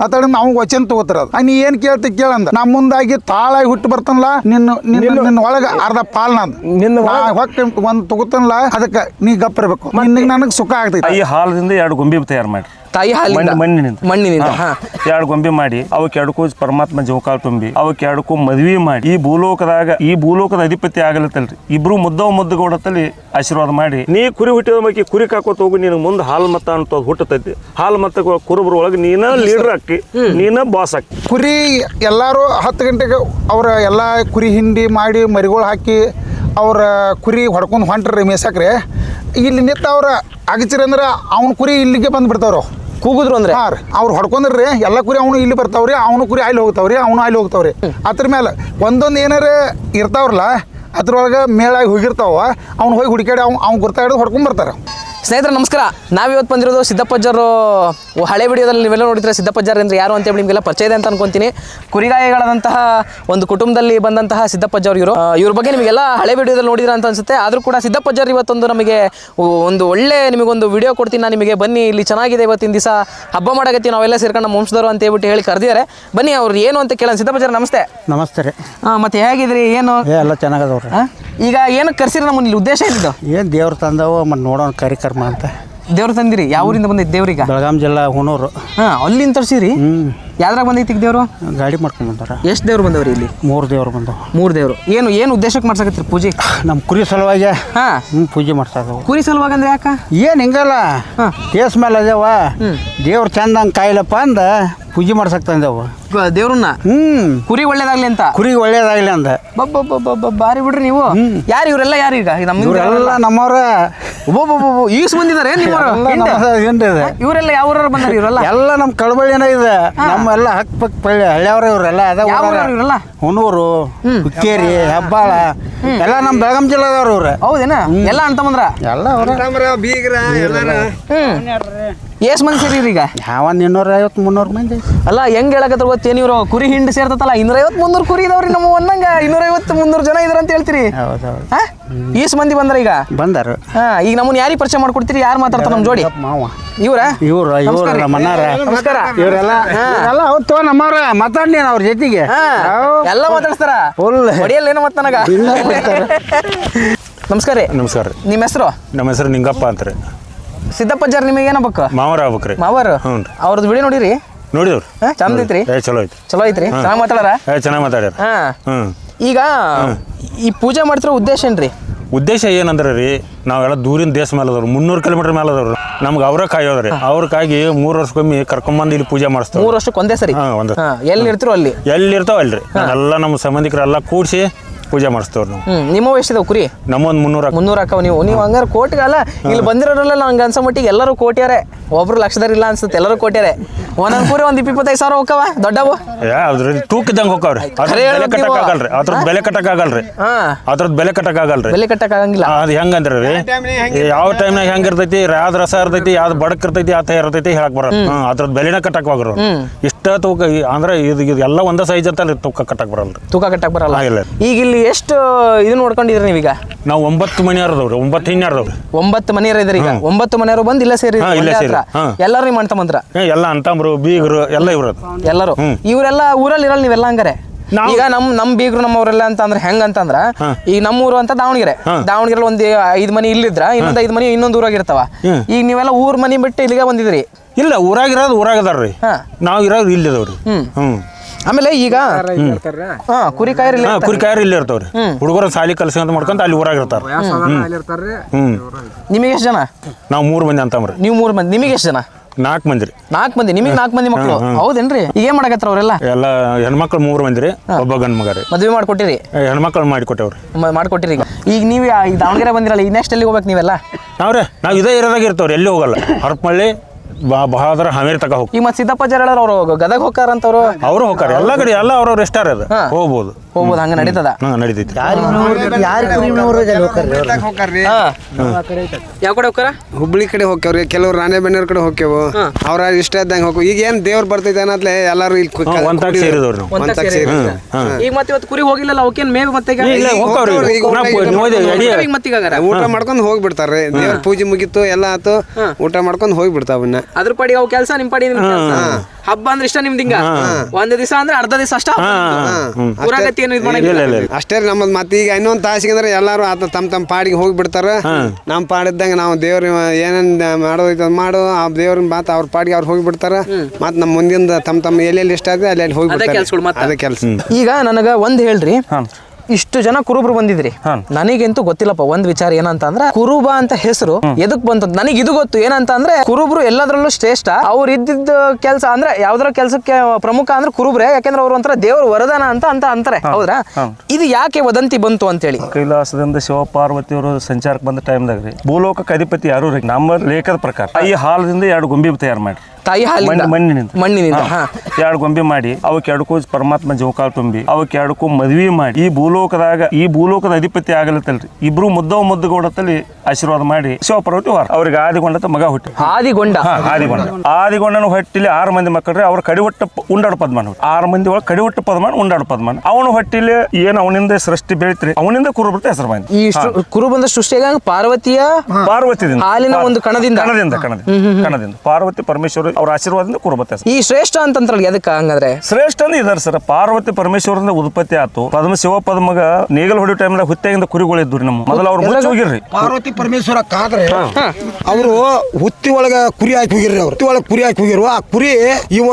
ಅತಡ ನಾವು ವಚನ ತಗೋತಾರ ಅದು. ನೀ ಏನ್ ಕೇಳ್ತಿ ಕೇಳಂದ ನಾ ಮುಂದಾಗಿ ತಾಳಾಗಿ ಹುಟ್ಟು ಬರ್ತಾನಲ್ಲ ನಿನ್ನ ನಿನ್ನ ನಿನ್ನ ಒಳಗ ಅರ್ಧ ಪಾಲ್ ನಂದು ನಿನ್ನ ಒಂದ್ ತಗೋತನ್ಲ ಅದಕ್ಕೆ ನೀ ಗಪ್ಪಿರ್ಬೇಕು ನಿನ್ನ ನನಗೆ ಸುಖ ಆಗ್ತೈತಿ. ಈ ಹಾಲದಿಂದ ಎರಡು ಗೊಂಬೆ ತಯಾರು ಮಾಡಿ ತಾಯಿ ಮಣ್ಣು ಮಣ್ಣಿನಿಂದ. ಮಣ್ಣಿನಿಂದ ಹಾ. ಎರಡು ಗೊಂಬೆ ಮಾಡಿ ಅವಕ್ಕೆ ಎರಡಕ್ಕೂ ಪರಮಾತ್ಮ ಜೋಕಾಲ್ ತುಂಬಿ ಅವಕ್ಕೆ ಎರಡಕ್ಕೂ ಮದ್ವಿ ಮಾಡಿ ಈ ಭೂಲೋಕದಾಗ ಈ ಭೂಲೋಕದ ಅಧಿಪತಿ ಆಗಲತ್ತಲ್ರಿ. ಇಬ್ರು ಮುದ್ದವ ಮುದ್ದಗೋಡತ್ತಲ್ಲಿ ಆಶೀರ್ವಾದ ಮಾಡಿ. ನೀ ಕುರಿ ಹುಟ್ಟಿದ ಮಕ್ಕಿ ಕುರಿ ಕಾಕೋತ ಹೋಗು ನಿನಗೆ ಮುಂದೆ ಹಾಲು ಮತ್ತ ಅಂತ ಹುಟ್ಟತೈತಿ. ಹಾಲು ಮತ್ತ ಕುರುಬ್ರ ಒಳಗೆ ನೀನ ಲೀಡರ್ ಹಾಕಿ ನೀನ ಬಾಸ್ ಹಾಕಿ. ಕುರಿ ಎಲ್ಲರೂ ಹತ್ತು ಗಂಟೆಗೆ ಅವ್ರ ಎಲ್ಲ ಕುರಿ ಹಿಂಡಿ ಮಾಡಿ ಮರಿಗಳು ಹಾಕಿ ಅವ್ರ ಕುರಿ ಹೊಡ್ಕೊಂಡು ಹೊಂಟ್ರಿ ಮೇಸಕ್ರೆ ಇಲ್ಲಿ ನಿಂತ ಅವ್ರ ಅಗಚಿರಿ ಅಂದ್ರೆ ಅವ್ನ ಕುರಿ ಇಲ್ಲಿಗೆ ಬಂದು ಬಿಡ್ತಾವ್ರು ಕೂಗುದ್ರು ಅಂದ್ರೆ? ಹಾಂ ರೀ. ಅವ್ರು ಹೊಡ್ಕೊಂಡ್ರಿ ಎಲ್ಲ ಕುರಿ ಅವನು ಇಲ್ಲಿ ಬರ್ತಾವ್ರಿ ಅವನು ಕುರಿ ಅಲ್ಲಿ ಹೋಗ್ತಾವ್ರಿ ಅವನು ಅಲ್ಲಿ ಹೋಗ್ತಾವ್ರಿ. ಅದ್ರ ಮೇಲೆ ಒಂದೊಂದು ಏನಾರ ಇರ್ತಾವ್ರಲ್ಲ ಅದ್ರೊಳಗೆ ಮೇಳಾಗಿ ಹೋಗಿರ್ತಾವ ಅವ್ನು ಹೋಗಿ ಹುಡುಕಾಡಿ ಅವ್ನು ಅವ್ನು ಗುರ್ತಾಡಿದ್ ಹೊಡ್ಕೊಂಡ್ ಬರ್ತಾರೆ. ಸ್ನೇಹಿತರೆ ನಮಸ್ಕಾರ. ನಾವಿವತ್ತು ಬಂದಿರೋದು ಸಿದ್ದಪ್ಪಜ್ಜರು ಹಳೆ ವಿಡಿಯೋದಲ್ಲಿ ನೀವೆಲ್ಲ ನೋಡಿದ್ರೆ ಸಿದ್ದಪ್ಪಜ್ಜರ್ ಅಂದ್ರೆ ಯಾರು ಅಂತೇಳಿ ನಿಮಗೆಲ್ಲ ಪರಿಚಯ ಇದೆ ಅಂತ ಅನ್ಕೊಂತೀನಿ. ಕುರಿಗಾಯಿಗಳಾದಂತಹ ಒಂದು ಕುಟುಂಬದಲ್ಲಿ ಬಂದಂತಹ ಸಿದ್ದಪ್ಪಜ್ಜವ್ರು ಇವರು. ಇವ್ರ ಬಗ್ಗೆ ನಿಮಗೆಲ್ಲ ಹಳೆ ವಿಡಿಯೋದಲ್ಲಿ ನೋಡಿದ್ರೆ ಅಂತ ಅನ್ಸುತ್ತೆ. ಆದರೂ ಕೂಡ ಸಿದ್ದಪ್ಪಜ್ಜರ್ ಇವತ್ತೊಂದು ನಮಗೆ ಒಂದು ಒಳ್ಳೆ ನಿಮಗೊಂದು ವಿಡಿಯೋ ಕೊಡ್ತೀನಿ. ನಾನು ನಿಮಗೆ ಬನ್ನಿ ಇಲ್ಲಿ ಚೆನ್ನಾಗಿದೆ ಇವತ್ತಿನ ದಿವಸ. ಹಬ್ಬ ಮಾಡಕತ್ತೀವಿ ನಾವೆಲ್ಲ ಸೇರ್ಕೊಂಡು ನಮ್ಮ ವಂಶದವರು ಅಂತ ಹೇಳ್ಬಿಟ್ಟು ಹೇಳಿ ಕರೆದಿದ್ದಾರೆ. ಬನ್ನಿ ಅವ್ರು ಏನು ಅಂತ ಕೇಳೋಣ. ಸಿದ್ದಪ್ಪಜ್ಜರ್ ನಮಸ್ತೆ. ನಮಸ್ತೆ ರೀ. ಹಾಂ ಮತ್ತೆ ಹೇಗಿದ್ರಿ ಏನು? ಎಲ್ಲ ಚೆನ್ನಾಗದವ್ರಿ? ಈಗ ಏನಕ್ಕೆ ಕರ್ಸಿರಿ ನಮ್ಮ ಇಲ್ಲಿ ಉದ್ದೇಶ ಏನಿದು? ಏನು ದೇವ್ರು ತಂದವು ಮತ್ತು ನೋಡೋಣ ಕಾರ್ಯಕ್ರಮ ಅಂತ. ದೇವ್ರು ತಂದಿರಿ ಯಾವ ಊರಿಂದ ದೇವ್ರಿಗ ದೇವ್ರೀಗ? ಬೆಳಗಾಂ ಜಿಲ್ಲಾ ಹುಣೂರು. ಹಾಂ ಅಲ್ಲಿಂದ ತರ್ಸಿರಿ. ಹ್ಞೂ ಯಾವ್ದ್ರಾಗ ಬಂದೈತಿ ಈಗ ದೇವರು? ಗಾಡಿ ಮಾಡ್ಕೊಂಡು ಬಂದಾರ. ಎಷ್ಟು ದೇವ್ರು ಬಂದವ್ರಿ ಇಲ್ಲಿ? ಮೂರು ದೇವ್ರು ಬಂದವು. ಮೂರು ದೇವ್ರು. ಏನು ಏನು ಉದ್ದೇಶಕ್ಕೆ ಮಾಡ್ಸಕತ್ತೀರಿ ಪೂಜೆ? ನಮ್ಮ ಕುರಿ ಸಲುವಾಗಿ ಹಾಂ. ಹ್ಞೂ ಪೂಜೆ ಮಾಡ್ತಾ ಇದ್ದವು. ಕುರಿ ಸಲುವಾಗ ಅಂದ್ರೆ ಯಾಕ? ಏನು ಹಿಂಗಲ್ಲ? ಹಾಂ. ಕೇಸ್ ಮೇಲೆ ಅದೇವ? ದೇವ್ರು ಚಂದಂಗೆ ಕಾಯಿಲಪ್ಪ ಅಂದ. ಪೂಜೆ ಮಾಡ್ಸಕ್ ತಂದೆವು ಗ- ದೇವ್ರನ್ನ? ಹ್ಮ್. ಕುರಿ ಒಳ್ಳೇದಾಗ್ಲಿ ಅಂತ? ಕುರಿಗೆ ಒಳ್ಳೇದಾಗ್ಲಿ ಅಂತ ಬಬ್ಬ ಬಾರಿ ಬಿಡ್ರಿ ನೀವು. ಯಾರು ಇವರೆಲ್ಲ ಯಾರು ಈಗ? ನಮ್ಮ ಇವರೆಲ್ಲ ನಮ್ಮವ್ರ. ಈಸ್ ಬಂದಿದ್ದಾರೆ ನಿಮ್ಮವರು? ಎಲ್ಲ ನಮ್ಮ ಏನ್ರಿ ಇದು? ಇವರೆಲ್ಲ ಯಾವ ಊರವ್ರು ಬಂದಾರ ಇವರೆಲ್ಲ? ಎಲ್ಲ ನಮ್ಮ ಕಳಬಳ್ಳಿನ ಇದೆ. ನಮ್ಮ ಎಲ್ಲ ಹಕ್ ಪಕ್ ಪಳ್ಳಿ ಹಳ್ಳಿಯವ್ರ ಇವರೆಲ್ಲ ಅದ ಇವರೆಲ್ಲ? ಹುಣೂರು ಹುಕ್ಕೇರಿ ಹೆಬ್ಬಾಳ. ಎಲ್ಲ ನಮ್ಮ ಬೆಳಗಾಂ ಜಿಲ್ಲಾದವ್ರ ಇವ್ರೆ. ಹೌದೇನಾ? ಎಲ್ಲ ಅಂತ ಬಂದ್ರ? ಎಲ್ಲ ಅವ್ರ. ಹ್ಮ್. ಎಷ್ಟ್ ಮಂದಿ ಈಗ? ಯಾವ ಇನ್ನೂರ ಐವತ್ತು ಮುನ್ನೂರು ಮಂದಿ. ಅಲ್ಲ ಹೆಂಗ್ ಹೇಳಕತ್ರ ಗೊತ್ತೇ ಇವರು ಕುರಿ ಹಿಂಡ್ ಸೇರ್ತತಲ್ಲ ಇನ್ನೂರೈವತ್ತು ಮುನ್ನೂರು ಕುರಿ ಇದಾವ್ರಿ ನಮ್ಮ ಒಂದಂಗ. ಇನ್ನೂರೈವತ್ತು ಮುನ್ನೂರು ಜನ ಇದ್ರ ಅಂತ ಹೇಳ್ತೀರಿ ಹಾ? ಈಸ್ ಮಂದಿ ಬಂದ್ರ ಈಗ? ಬಂದಾರ. ಹಾ ಈಗ ನಮ್ಮನ್ನ ಯಾರಿಗೆ ಪರಿಚಯ ಮಾಡ್ಕೊಡ್ತೀರಿ? ಯಾರು ಮಾತಾಡ್ತಾರ ನಮ್ಮ ಜೋಡಿ? ಮಾವ? ಇವ್ರ? ಇವ್ರು ಇವ್ರ ನಮ್ಮ ಅಣ್ಣಾರ ನಮಸ್ಕಾರ. ಇವರೆಲ್ಲ ಎಲ್ಲ ಹೌದು ನಮ್ಮವ್ರ ಮಾತಾಡ್ಲಿ ಅವ್ರ ಜೊತೆಗೆ. ಎಲ್ಲ ಮಾತಾಡ್ತಾರ ಫುಲ್. ಹೊಡಿಯಲ್ಲ ಏನೋ ಮತ್ತ ನನಗ? ನಮಸ್ಕಾರ ರೀ. ನಮಸ್ಕಾರ ರೀ. ನಿಮ್ಮ ಹೆಸರು? ನಮ್ಮ ಹೆಸರು ನಿಂಗಪ್ಪ ಅಂತಾರೆ. ಸಿದ್ದಪ್ಪಜ್ಜಾರ್ ನಿಮಗೆ ಏನಬೇಕು ಮಾವರ ಆಗ್ಬೇಕ್ರಿ. ಮಾವರು? ಹ್ಞೂ ರೀ. ಅವ್ರದ್ದು ವಿಡಿಯೋ ನೋಡಿರಿ? ನೋಡಿದವ್ರಿ ಹಾ ಚಂದ ಐತ್ರಿ? ಏ ಚಲೋ ಐತಿ ಚಲೋ ಐತ್ರಿ? ಚೆನ್ನಾಗಿ ಮಾತಾಡಾರ ಏ ಚೆನ್ನಾಗಿ ಮಾತಾಡ್ಯಾರ. ಹಾ. ಹ್ಞೂ ಈಗ ಈ ಪೂಜೆ ಮಾಡ್ತಿರೋ ಉದ್ದೇಶ ಏನ್ರಿ? ಉದ್ದೇಶ ಏನಂದ್ರೆ ರೀ ನಾವೆಲ್ಲ ದೂರಿನ ದೇಶ ಮೇಲೆ ಅದವ್ರು ಮುನ್ನೂರು ಕಿಲೋಮೀಟರ್ ಮೇಲೆ ಅದವ್ರು. ನಮ್ಗೆ ಅವ್ರ ಕಾಯೋದ್ರಿ ಅವ್ರ ಕಾಗಿ ಮೂರು ವರ್ಷಕ್ಕೊಮ್ಮೆ ಕರ್ಕೊಂಬಂದು ಇಲ್ಲಿ ಪೂಜೆ ಮಾಡಿಸ್ತಾರೆ ಮೂರು ವರ್ಷಕ್ಕೆ ಒಂದೇ ಸರಿ? ಹಾ, ಒಂದೇ. ಹಾ ಎಲ್ಲಿ ಇರ್ತಿರೋ ಅಲ್ಲಿ? ಎಲ್ಲಿ ಇರ್ತಾವ ಅಲ್ರಿ. ಎಲ್ಲ ನಮ್ಮ ಸಂಬಂಧಿಕರೆಲ್ಲ ಕೂಡಿಸಿ ಪೂಜೆ ಮಾಡಿಸ್ತೇವ್ರಿ ನಾವು. ಹ್ಮ್ ನಿಮ್ಮ ಎಷ್ಟಿದಾವ ಕುರಿ? ನಮ್ಮೊಂದು ಮುನ್ನೂರ ಮುನ್ನೂರು ಹಾಕವ್ ನೀವು. ನೀವು ಹಂಗಾರೆ ಕೋಟಿಗಲ್ಲ ಇಲ್ಲಿ ಬಂದಿರೋರಲ್ಲ ನಂಗೆ ಅನ್ಸೋ ಮಟ್ಟಿಗೆ ಎಲ್ಲರೂ ಕೋಟ್ಯಾರೆ. ಒಬ್ರು ಲಕ್ಷದಾರ ಇಲ್ಲ ಅನ್ಸುತ್ತೆ ಎಲ್ಲರೂ ಕೋಟ್ಯಾರೆ. ಒಂದೊಂದು ಕುರಿ ಒಂದು ಇಪ್ಪತ್ತೈದು ಸಾವಿರ ಹೋಗವ ದೊಡ್ಡವು? ಏ ಅದ್ರಲ್ಲಿ ತೂಕಿದ್ದಂಗೆ ಹೋಗ್ತಾವ್ರಿ ಅದ್ರ ಖರೆ ಬೆಲೆ ಹೇಳ್ಬೇಕು ನೀವು. ಆಗಲ್ರಿ. ಅದ್ರದ್ದು ಬೆಲೆ ಕಟ್ಟಕ್ ಆಗಲ್ರಿ. ಹಾ. ಅದ್ರದ್ದು ಬೆಲೆ ಕಟ್ಟಕ್ ಆಗಲ್ರಿ. ಬೆಲೆ ಕಟ್ಟಕ್ ಆಗಂಗಿಲ್ಲ. ಅದು ಹೆಂಗಂದ್ರೆ ರೀ? ಯಾವ ಟೈಮ್ನಾಗ ಹೆಂಗ್ ಇರ್ತೈತಿ? ಯಾವ್ದು ರಸ ಇರ್ತೈತಿ ಯಾವ್ದು ಬಡಕ್ ಇರ್ತೈತಿ ಆತ ಇರ್ತೈತಿ ಹೇಳಕ್ ಬರಲ್ಲ. ಹ್ಮ್. ಅದ್ರದ್ದು ಬೆಲೆನ ಕಟ್ಟಕ್ ಹೋಗ್ರು ಇಷ್ಟ ತೂಕ ಈ- ಅಂದ್ರೆ ಇದು ಇದು ಎಲ್ಲ ಒಂದೇ ಸೈಜ್ ಅಂತ ತೂಕ ಕಟ್ಟಕ್ ಬರಲ್ಲ ತೂಕ ಕಟ್ಟಕ್ ಬರಲ್ಲ? ಆಗಿಲ್ಲ. ಈಗ ಇಲ್ಲಿ ಎಷ್ಟು ಇದು ನೋಡ್ಕೊಂಡಿದ್ರಿ ನೀವೀಗ ನಾವು ಒಂಬತ್ತು ಮನೆ ಅರ್ದವ್ರಿ ಒಂಬತ್ತು ಹಿಂಗೆ ಅರ್ದವ್ರಿ ಒಂಬತ್ತು ಮನೆಯವರು ಇದ್ರಿ ಈಗ? ಒಂಬತ್ತು ಮನೆಯವರು ಬಂದು ಇಲ್ಲ ಸೇರಿ ಹಾ, ಇಲ್ಲೇ ಸೇರಿ. ಹಾ. ಎಲ್ಲರೂ ನಿಮ್ಮ ಅಣ್ಣ ತಮ್ಮಂದ್ರ ಏ, ಎಲ್ಲ ಅಂತಂಬ್ರು ಬೀಗರು ಎಲ್ಲ ಇವ್ರದ್ದು ಎಲ್ಲರೂ? ಇವರೆಲ್ಲ ಊರಲ್ಲಿ ಇರಲ್ಲ ನೀವೆಲ್ಲ ಹಂಗಾರೆ? ನಾವು- ಈಗ ನಮ್ ನಮ್ ಬೀಗರು ನಮ್ಮವರೆಲ್ಲ ಅಂತ ಅಂದ್ರೆ ಹೆಂಗ ಅಂತಂದ್ರ ಈಗ ನಮ್ಮೂರು ಅಂತ ದಾವಣಗೆರೆ. ದಾವಣಗೆರೆ ಒಂದ್ ಐದ್ ಮನಿ ಇಲ್ಲಿದ್ರ ಇನ್ನೊಂದ್ ಐದ್ ಮನಿ ಇನ್ನೊಂದ್ ಊರಾಗ ಇರ್ತಾವ. ಈಗ ನೀವೆಲ್ಲ ಊರ್ ಮನಿ ಬಿಟ್ಟು ಇಲ್ಲಿಗೆ ಬಂದಿದ್ರಿ ಇಲ್ಲ ಊರಾಗಿರೋದು ಊರಾಗ ಅದಾರ್ರಿ ಹಾ. ನಾವು ಇರೋದು ಇಲ್ಲಿದವ್ರಿ ಹ್ಮ್. ಹ್ಮ್. ಆಮೇಲೆ ಈಗ ಹಾ ಕುರಿ ಕಾಯರ್ ಇಲ್ಲ ಹಾ ಕುರಿ ಕಾಯರ್ ಇಲ್ಲಿ ಇರ್ತಾವ್ರಿ. ಹುಡುಗರ ಸಾಲಿ ಕಲ್ಸ್ಕೊಂತ ಮಾಡ್ಕೊಂತ ಅಲ್ಲಿ ಊರಾಗ ಇರ್ತಾರ. ಹ್ಮ್. ನಿಮಗೆ ಎಷ್ಟು ಜನ? ನಾವು ಮೂರು ಮಂದಿ ಅಂತಂಬ್ರಿ ನೀವು ಮೂರ್ ಮಂದಿ ನಿಮಗೆ ಎಷ್ಟು ಜನ? ನಾಲ್ಕು ಮಂದಿ ರೀ. ನಾಲ್ಕು ಮಂದಿ ನಿಮಗೆ ನಾಲ್ಕು ಮಂದಿ ಮಕ್ಕಳು ಹೌದೇನ್ರಿ? ಈಗ ಏನ್ ಮಾಡಕತ್ತಾರ ಅವರೆಲ್ಲ? ಎಲ್ಲ ಹೆಣ್ಮಕ್ಳು ಮೂರು ಮಂದಿ ರೀ ಒಬ್ಬ ಗಂಡ್ ಮಗ ರೀ. ಮದ್ವೆ ಮಾಡ್ಕೊಟ್ಟಿರಿ? ಹೆಣ್ಮಕ್ಳು ಮಾಡಿಕೊಟ್ಟವ್ರಿ. ಮ- ಮಾಡ್ಕೊಟ್ಟಿರಿ ಈಗ. ಈಗ ನೀವು ಈ ದಾವಣಗೆರೆ ಬಂದಿರಲ್ಲ ಈಗ ನೆಕ್ಸ್ಟ್ ಎಲ್ಲಿ ಹೋಗ್ಬೇಕು ನೀವೆಲ್ಲ? ನಾವ್ರೆ ನಾವು ಇದೇ ಇರೋದಾಗ ಇರ್ತವ್ರಿ ಎಲ್ಲಿ ಹೋಗಲ್ಲ. ಹರಪಳ್ಳಿ ಬಾ ಬಹಾದ್ರ ಹಾವೇರಿ ತಕ ಹೋಗಿ ಈಗ ಮತ್ತೆ ಸಿದ್ದಪ್ಪ ಜರಳ ಅವರು ಗದಗ ಹೋಗ್ತಾರಂತವ್ರು? ಅವರು ಹೋಗ್ತಾರೆ. ಎಲ್ಲ ಕಡೆ ಎಲ್ಲ ಅವ್ರವ್ರ ಎಷ್ಟಾರ ಅದು. ಹಾ. ಹೋಗ್ಬೋದು. ಹೋಗ್ಬೋದು ಹಂಗ ನಡೀತದ? ಹಾ ನಡೀತೈತಿ. ಯಾರು ಕುರಿನವ್ರು ಹೋಗ್ತಾರೆ ಹಾ. ಯಾವ ಕಡೆ ಹೋಗ್ತಾರ? ಹುಬ್ಳಿ ಕಡೆ ಹೋಗ್ಯಾವ್ರಿ ಕೆಲವ್ರು ರಾಣೆಬೆನ್ನೂರ್ ಕಡೆ ಹೋಗ್ಯಾವು ಅವ್ರ ಇಷ್ಟ ಇದ್ದಂಗ ಹೋಗು ಈಗ ಏನ್ ದೇವ್ರ ಬರ್ತೈತೆ ಅನ್ನತ್ಲೆ ಎಲ್ಲಾರು ಇಲ್ಲಿ ಕು- ಒಂತಾಗ. ಸೇರಿದವ್ರು ನಾವು. ಒಂತಾಗ ಸೇರಿ ಈಗ ಮತ್ತೆ ಇವತ್ತು ಕುರಿ ಹೋಗಿಲ್ಲಲ್ಲ ಅವಕ್ಕೇನ್ ಮೇವ್ ಮತ್ತೆ ಈಗ? ಇಲ್ಲ ಹೋಗ್ತಾವ್ರಿ. ಈಗ ಊಟ ಎಡಿ ಈಗ ಮತ್ತೆ ಈಗ ಹಾಗಾರ? ಊಟ ಮಾಡ್ಕೊಂಡು ಹೋಗ್ಬಿಡ್ತಾರ್ರಿ. ದೇವ್ರ ಪೂಜೆ ಮುಗೀತು ಎಲ್ಲ ಆತು. ಊಟ ಮಾಡ್ಕೊಂಡು ಹೋಗ್ಬಿಡ್ತಾವ ಇನ್ನ. ಅದ್ರ ಪಡಿ ಅವ್ ಕೆಲಸ ನಿಮ್ ಪಡಿ ನಿಮ್ ಕೆಲ್ಸ. ಹಬ್ಬ ಅಂದ್ರೆ ಇಷ್ಟ ನಿಮ್ದು ಹಿಂಗ? ಒಂದ್ ದಿವಸ ಅಂದ್ರೆ ಅರ್ಧ ದಿವಸ ಅಷ್ಟ ಏನು ಇದು ಇಲ್ಲ ಇಲ್ಲ ಇಲ್ಲ. ಅಷ್ಟೇ ರೀ ನಮ್ಮದು ಮತ್ತೆ ಈಗ ಇನ್ನೊಂದ್ ತಾಸಿಗೆ ಅಂದ್ರೆ ಎಲ್ಲಾರು ಆತ ತಮ್ಮ ತಮ್ಮ ಪಾಡಿಗೆ ಹೋಗಿ ಬಿಡ್ತಾರ ನಮ್ಮ ಪಾಡಿದ್ದಂಗೆ ನಾವು ದೇವ್ರ ಏನೇನ್ ಮಾಡೋ ಅದ್ ಮಾಡು ಆ ದೇವ್ರನ್ ಮಾತು ಅವ್ರ ಪಾಡಿಗೆ ಅವ್ರು ಹೋಗಿ ಬಿಡ್ತಾರ ಮತ್ತೆ ನಮ್ಮ ಮುಂದಿನ ತಮ್ಮ ತಮ್ಮ ಎಲ್ಲೆಲ್ಲಿ ಇಷ್ಟ ಆದ್ರೆ ಅಲ್ಲಿ ಹೋಗಿ ಅದೇ ಬಿಡ್ತಾರೆ ಕೆಲ್ಸಗಳು ಮತ್ತೆ. ಅದೇ ಕೆಲಸ. ಈಗ ನನಗ ಒಂದ್ ಹೇಳ್ರಿ. ಇಷ್ಟು ಜನ ಕುರುಬ್ರು ಬಂದಿದ್ರಿ. ನನಗಂತೂ ಗೊತ್ತಿಲ್ಲಪ್ಪ ಒಂದ್ ವಿಚಾರ ಏನಂತ ಅಂದ್ರೆ ಕುರುಬ ಅಂತ ಹೆಸರು ಎದಕ್ ಬಂತ? ನನಗೆ ಇದು ಗೊತ್ತು ಏನಂತ ಅಂದ್ರೆ ಕುರುಬ್ರು ಎಲ್ಲದ್ರಲ್ಲೂ ಶ್ರೇಷ್ಠ. ಅವ್ರು ಇದ್ದಿದ್ದ ಕೆಲಸ ಅಂದ್ರೆ ಯಾವ್ದಾರ ಕೆಲಸಕ್ಕೆ ಪ್ರಮುಖ ಅಂದ್ರೆ ಕುರುಬ್ರೆ ಯಾಕಂದ್ರೆ ಅವ್ರು ಒಂಥರ ದೇವ್ರ ವರದಾನ ಅಂತ ಅಂತ ಅಂತಾರೆ. ಹೌದ್ರಾ? ಇದು ಯಾಕೆ ವದಂತಿ ಬಂತು ಅಂತ ಹೇಳಿ ಕೈಲಾಸದಿಂದ ಶಿವ ಪಾರ್ವತಿಯವರು ಸಂಚಾರಕ್ಕೆ ಬಂದ ಟೈಮ್ದಾಗ ರೀ ಭೂಲೋಕಕ್ಕೆ ಅಧಿಪತಿ ಯಾರು ರೀ? ನಮ್ಮ ಲೇಖದ ಪ್ರಕಾರ ಈ ಹಾಲದಿಂದ ಎರಡು ಗೊಂಬಿ ತಯಾರು ಮಾಡಿ ತಾಯಿ ಮಣ್ಣು- ಮಣ್ಣಿನಿಂದ. ಮಣ್ಣಿನಿಂದ ಹಾ. ಎರಡು ಗೊಂಬೆ ಮಾಡಿ ಅವಕ್ಕೆ ಎರಡಕ್ಕೂ ಪರಮಾತ್ಮ ಜೋಕಾಲ್ ತುಂಬಿ ಅವಕ್ಕೆ ಎರಡಕ್ಕೂ ಮದ್ವಿ ಮಾಡಿ ಈ ಭೂಲೋಕದಾಗ ಈ ಭೂಲೋಕದ ಅಧಿಪತಿ ಆಗಲತ್ತಲ್ರಿ. ಇಬ್ರು ಮುದ್ದವ ಮುದ್ದುಗೌಡತ್ತಲ್ಲಿ ಆಶೀರ್ವಾದ ಮಾಡಿ ಶಿವ ಪಾರ್ವತಿ ವಾರ. ಅವ್ರಿಗೆ ಆದಿಗೊಂಡತ ಮಗ ಹುಟ್ಟಿ. ಆದಿಗೊಂಡ. ಹಾ ಆದಿಗೊಂಡ. ಆದಿಗೊಂಡನ ಹೊಟ್ಟಿಲಿ ಆರು ಮಂದಿ ಮಕ್ಕಳ್ರಿ ಅವ್ರ ಕಡಿವಟ್ಟ ಉಂಡಾಡ ಪದ್ಮಾನ ಹುಟ್ಟಿ. ಆರು ಮಂದಿ ಒಳಗೆ ಕಡಿವಟ್ಟ ಪದ್ಮಾನ ಉಂಡಾಡ ಪದ್ಮಾನ. ಅವನ ಹೊಟ್ಟಿಲಿ ಏನು ಅವನಿಂದ ಸೃಷ್ಟಿ ಬೆಳಿತ್ರಿ ಅವನಿಂದ ಕುರುಬರ್ತ ಹೆಸರು ಬಂದ ಈ ಬಂದ ಕುರುಬಂದ ಸೃಷ್ಟಿಯಾಗ ಪಾರ್ವತಿಯ ಪಾರ್ವತಿದಿಂದ. ಹಾಲಿನ ಒಂದು ಕಣದಿಂದ. ಕಣದಿಂದ ಕಣದಿಂದ ಕಣದಿಂದ. ಪಾರ್ವತಿ ಪರಮೇಶ್ವರ ಅವ್ರ ಆಶೀರ್ವಾದದಿಂದ ಕುರುಬತ್ತೆ ಈ ಶ್ರೇಷ್ಠ ಅಂತಂತ್ರಲ್ಲ ಎದಕ್ಕ ಹಂಗಂದ್ರೆ? ಶ್ರೇಷ್ಠ ಅಂದ್ರೆ ಇದಾರೆ ಸರ್. ಪಾರ್ವತಿ ಪರಮೇಶ್ವರದಿಂದ ಉತ್ಪತ್ತಿ ಆತು ಪದ್ಮ ಶಿವ ಪದ್ಮಗ ನೇಗಲ್ ಹೊಡಿಯೋ ಟೈಮ್ದಾಗ ಹುತ್ತೆಯಿಂದ ಕುರಿಗಳು ಇದ್ವು ನಮ್ಮ. ಮೊದಲು ಅವ್ರು ಮುಚ್ಚಿ ಹೋಗಿರ್ರಿ. ಪಾರ್ವತಿ ಪರಮೇಶ್ವರ ಕಾದ್ರೆ ಅವರು ಹುತ್ತಿ ಒಳಗ ಕುರಿ ಹಾಕಿ ಹೋಗಿರ್ರಿ ಅವ್ರು. ಹುತ್ತಿ ಒಳಗ ಕುರಿ ಹಾಕಿ ಹೋಗಿರು. ಆ ಕುರಿ ಇವ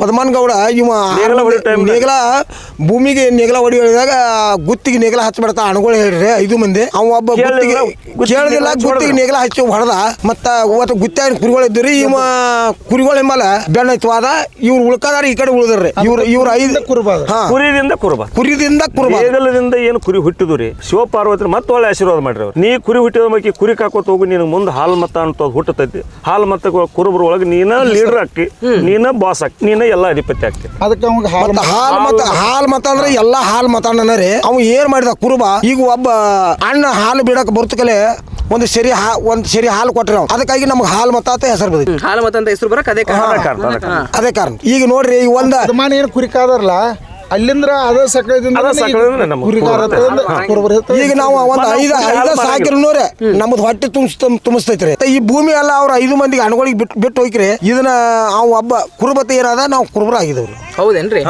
ಪದ್ಮನ್ ಗೌಡ ಇವ ನೇಗಿಲ ಹೊಡಿಯೋ time ದಾಗ. ನೇಗಲ ಭೂಮಿಗೆ ನೇಗಲ ಹೊಡಿಯೋದಾಗ ಗುತ್ತಿಗೆ ನೇಗಲ ಹಚ್ಬಿಡ್ತಾ ಅಣಗಳು ಹೇಳ್ರಿ ಐದು ಮಂದಿ. ಅವ ಒಬ್ಬ ಗುತ್ತಿಗೆ ಕೇಳಿಲ್ಲ, ಗುತ್ತಿಗೆ ನೇಗಿಲ ಗುತ್ತಿಗೆ ನೇಗಲ ಹಚ್ಚಿ ಹೊಡೆದ. ಮತ್ತ ಅವತ್ತು ಗುತ್ತಿಯಾಗಿ ಕುರಿಗಳು ಇದ್ರಿ ಇವ ಕುರಿಗಳ ಮೇಲೆ ಬೆಣ್ಣ ಆದ ಇವ್ರು ಉಳ್ಕದಾರ ಈ ಕಡೆ ಉಳಿದ್ರಿ ಇವ್ರು ಇವ್ರ ಐದು ಕುರುಬ ಹಾ. ಕುರಿದಿಂದ ಕುರುಬ. ಕುರಿದಿಂದ ಕುರುಬ ಏಗಲದಿಂದ ಏನು ಕುರಿ ಹುಟ್ಟಿದ್ರಿ ರೀ. ಶಿವ ಪಾರ್ವತಿ ಮತ್ತೆ ಒಳ್ಳೆ ಆಶೀರ್ವಾದ ಮಾಡ್ರಿ ಅವ್ರು. ನೀ ಕುರಿ ಹುಟ್ಟಿದ ಮಕ್ಕಿ ಕುರಿ ಕಾಕೋತ ಹೋಗಿ ನಿನ್ ಮುಂದೆ ಹಾಲು ಮತ್ತ ಅಂತ ಹುಟ್ಟತೈತಿ. ಹಾಲ್ ಮತ್ತ ಕುರುಬ್ರ ಒಳಗೆ ನೀನ ಲೀಡರ್ ಹಾಕಿ ನೀನ ಬಾಸ್ ಹಾಕಿ ನೀನ ಎಲ್ಲ ಅಧಿಪತಿ ಹಾಕಿ ಅದಕ್ಕೆ ಅವಾಗ ಹಾಲು ಮತ್ತ ಹಾಲ್ ಮತ ಹಾಲ್ ಮತ ಅಂದ್ರೆ ಎಲ್ಲಾ ಹಾಲ್ ಮತ ರೀ. ಅವ್ ಏನ್ ಮಾಡಿದ ಕುರುಬ? ಈಗ ಒಬ್ಬ ಅಣ್ಣ ಹಾಲು ಬಿಡಕ್ ಬರ್ತಕಲೆ ಒಂದು ಸರಿ ಹಾ ಒಂದು ಸರಿ ಹಾಲು ಕೊಟ್ರಿ ನಾವು. ಅದಕ್ಕಾಗಿ ನಮ್ಗೆ ಹಾಲು ಮತ ಅಂತ ಹೆಸರು ಬಂದಿದೆ ಹಾಲು ಮತ ಅಂತ ಹೆಸರು ಬರಕ್ ಅದೇ ಕಾರಣ. ಅದ ಈಗ ನೋಡ್ರಿ ಈ ಒಂದ ಪದ್ಮಾನ ಏನು ಕುರಿಕಾದರಲ್ಲ ಅಲ್ಲಿಂದ್ರ ಅದ ಈಗ ನಾವು ಒಂದ್ ಐದ ಐದ ಮಾಡಂಗಿಲ್ಲ. ಸಾಕಿರ ನೋಡ್ರಿ ನಮ್ದು ಹೊಟ್ಟೆ ತುಂಬಿಸ್ ತುಂಬಿಸ್ತೈತ್ರಿ. ಈ ಭೂಮಿ ಎಲ್ಲ ಅವ್ರ ಐದು ಮಂದಿಗೆ ಅಣಗಳಿಗೆ ಬಿಟ್ಟು ಬಿಟ್ಟು ಹೋಯ್ಕ್ರಿ ಇದನ್ನ ಅವ್ ಒಬ್ಬ ಕುರುಬತೆ ಏನಾದ ನಾವು ಕುರುಬರ ಆಗಿದವು ಹೌದೇನ್ರಿ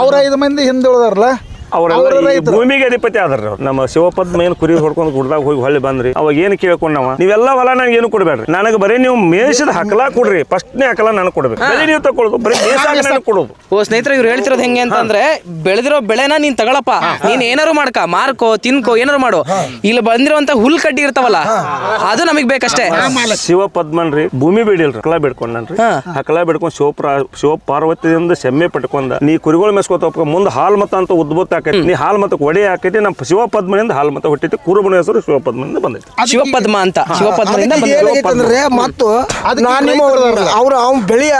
ಅವ್ರ ಐದು ಮಂದಿ ಹಿಂದೆ ಉಳ್ದಾರಲ್ಲ ಅವರೆಲ್ಲ ಈ ಭೂಮಿಗೆ ಅಧಿಪತಿ ಆದ್ರಿ ನಮ್ಮ ಶಿವಪದ್ ಮೇನ್ ಕುರಿ ಹೊಡ್ಕೊಂಡು ಗುಡ್ದಾಗ ಹೋಗಿ ಹೊಳ್ಳಿ ಬಂದ್ರಿ. ಅವಾಗ ಏನು ಕೇಳ್ಕೊಂಡವ ನಾವ? ನೀವೆಲ್ಲ ಹೊಲ ನನಗೆ ಏನು ಕೊಡ್ಬೇಡ್ರಿ? ನನಗೆ ಬರೀ ನೀವು ಮೇಷದ ಹಕಲ ಕೊಡ್ರಿ. ಫಸ್ಟ್ನೇ ಹಕಲ ನನಗೆ ಕೊಡ್ಬೇಕು. ಬರೀ ನೀವು ತಗೊಳ್ಳೋದು ಬರೀ ಮೇಸಾಗ ಕೊಡೋದು. ಓ ಸ್ನೇಹಿತರೆ ಇವ್ರು ಹೇಳ್ತಿರೋದು ಹೆಂಗೆ ಅಂತಂದ್ರೆ ಬೆಳೆದಿರೋ ಬೆಳೆನ ನೀನ್ ತಗೊಳಪ್ಪ. ನೀನ್ ಏನಾರು ಮಾಡ್ಕ ಮಾರ್ಕೋ ತಿನ್ಕೋ ಏನಾರು ಮಾಡು. ಇಲ್ಲಿ ಬಂದಿರುವಂತ ಹುಲ್ ಕಡ್ಡಿ ಇರ್ತಾವಲ್ಲ ಅದು ನಮಗ್ ಬೇಕಷ್ಟೇ. ಶಿವ ಪದ್ಮನ್ರಿ ಭೂಮಿ ಬೇಡಿಲ್ರಿ ಹಕಲ ಬೇಡ್ಕೊಂಡ್ರಿ ಹಕಲ ಬಿಡ್ಕೊಂಡು ಶಿವ ಶಿವ ಪಾರ್ವತಿಯಿಂದ ಸೆಮ್ಮೆ ಪಟ್ಕೊಂಡ ನೀ ಕುರಿಗಳು ಮೆಸ್ಕೋತ ಮುಂದೆ ಹಾಲ್ ಮತ್ತ ಅಂತ ಉದ್ಭುತ ಆಕೈತಿ ನೀ ಹಾಲ್ ಮತ್ತು ಒಡೆ ಆಕೈತಿ ನಮ್ಮ ಶಿವಪದ್ಮನಿಂದ ಹಾಲು ಹಾಲ್ ಮತ ಹುಟ್ಟೈತಿ ಕುರುಬನ ಹೆಸರು ಶಿವಪದ್ಮನಿಂದ ಬಂದೈತಿ. ಶಿವಪದ್ಮ ಅಂತ ಶಿವಪದ್ಮದಿಂದ ಬಂದಿರೋ ಏನಾಗೈತಂದ್ರೆ ಮತ್ತು ಅದಕ್ಕೆ ನಾನು ನಿಮ್ಮ ಅವ್ರ ಅವ್ನ ಬೆಳೆಯ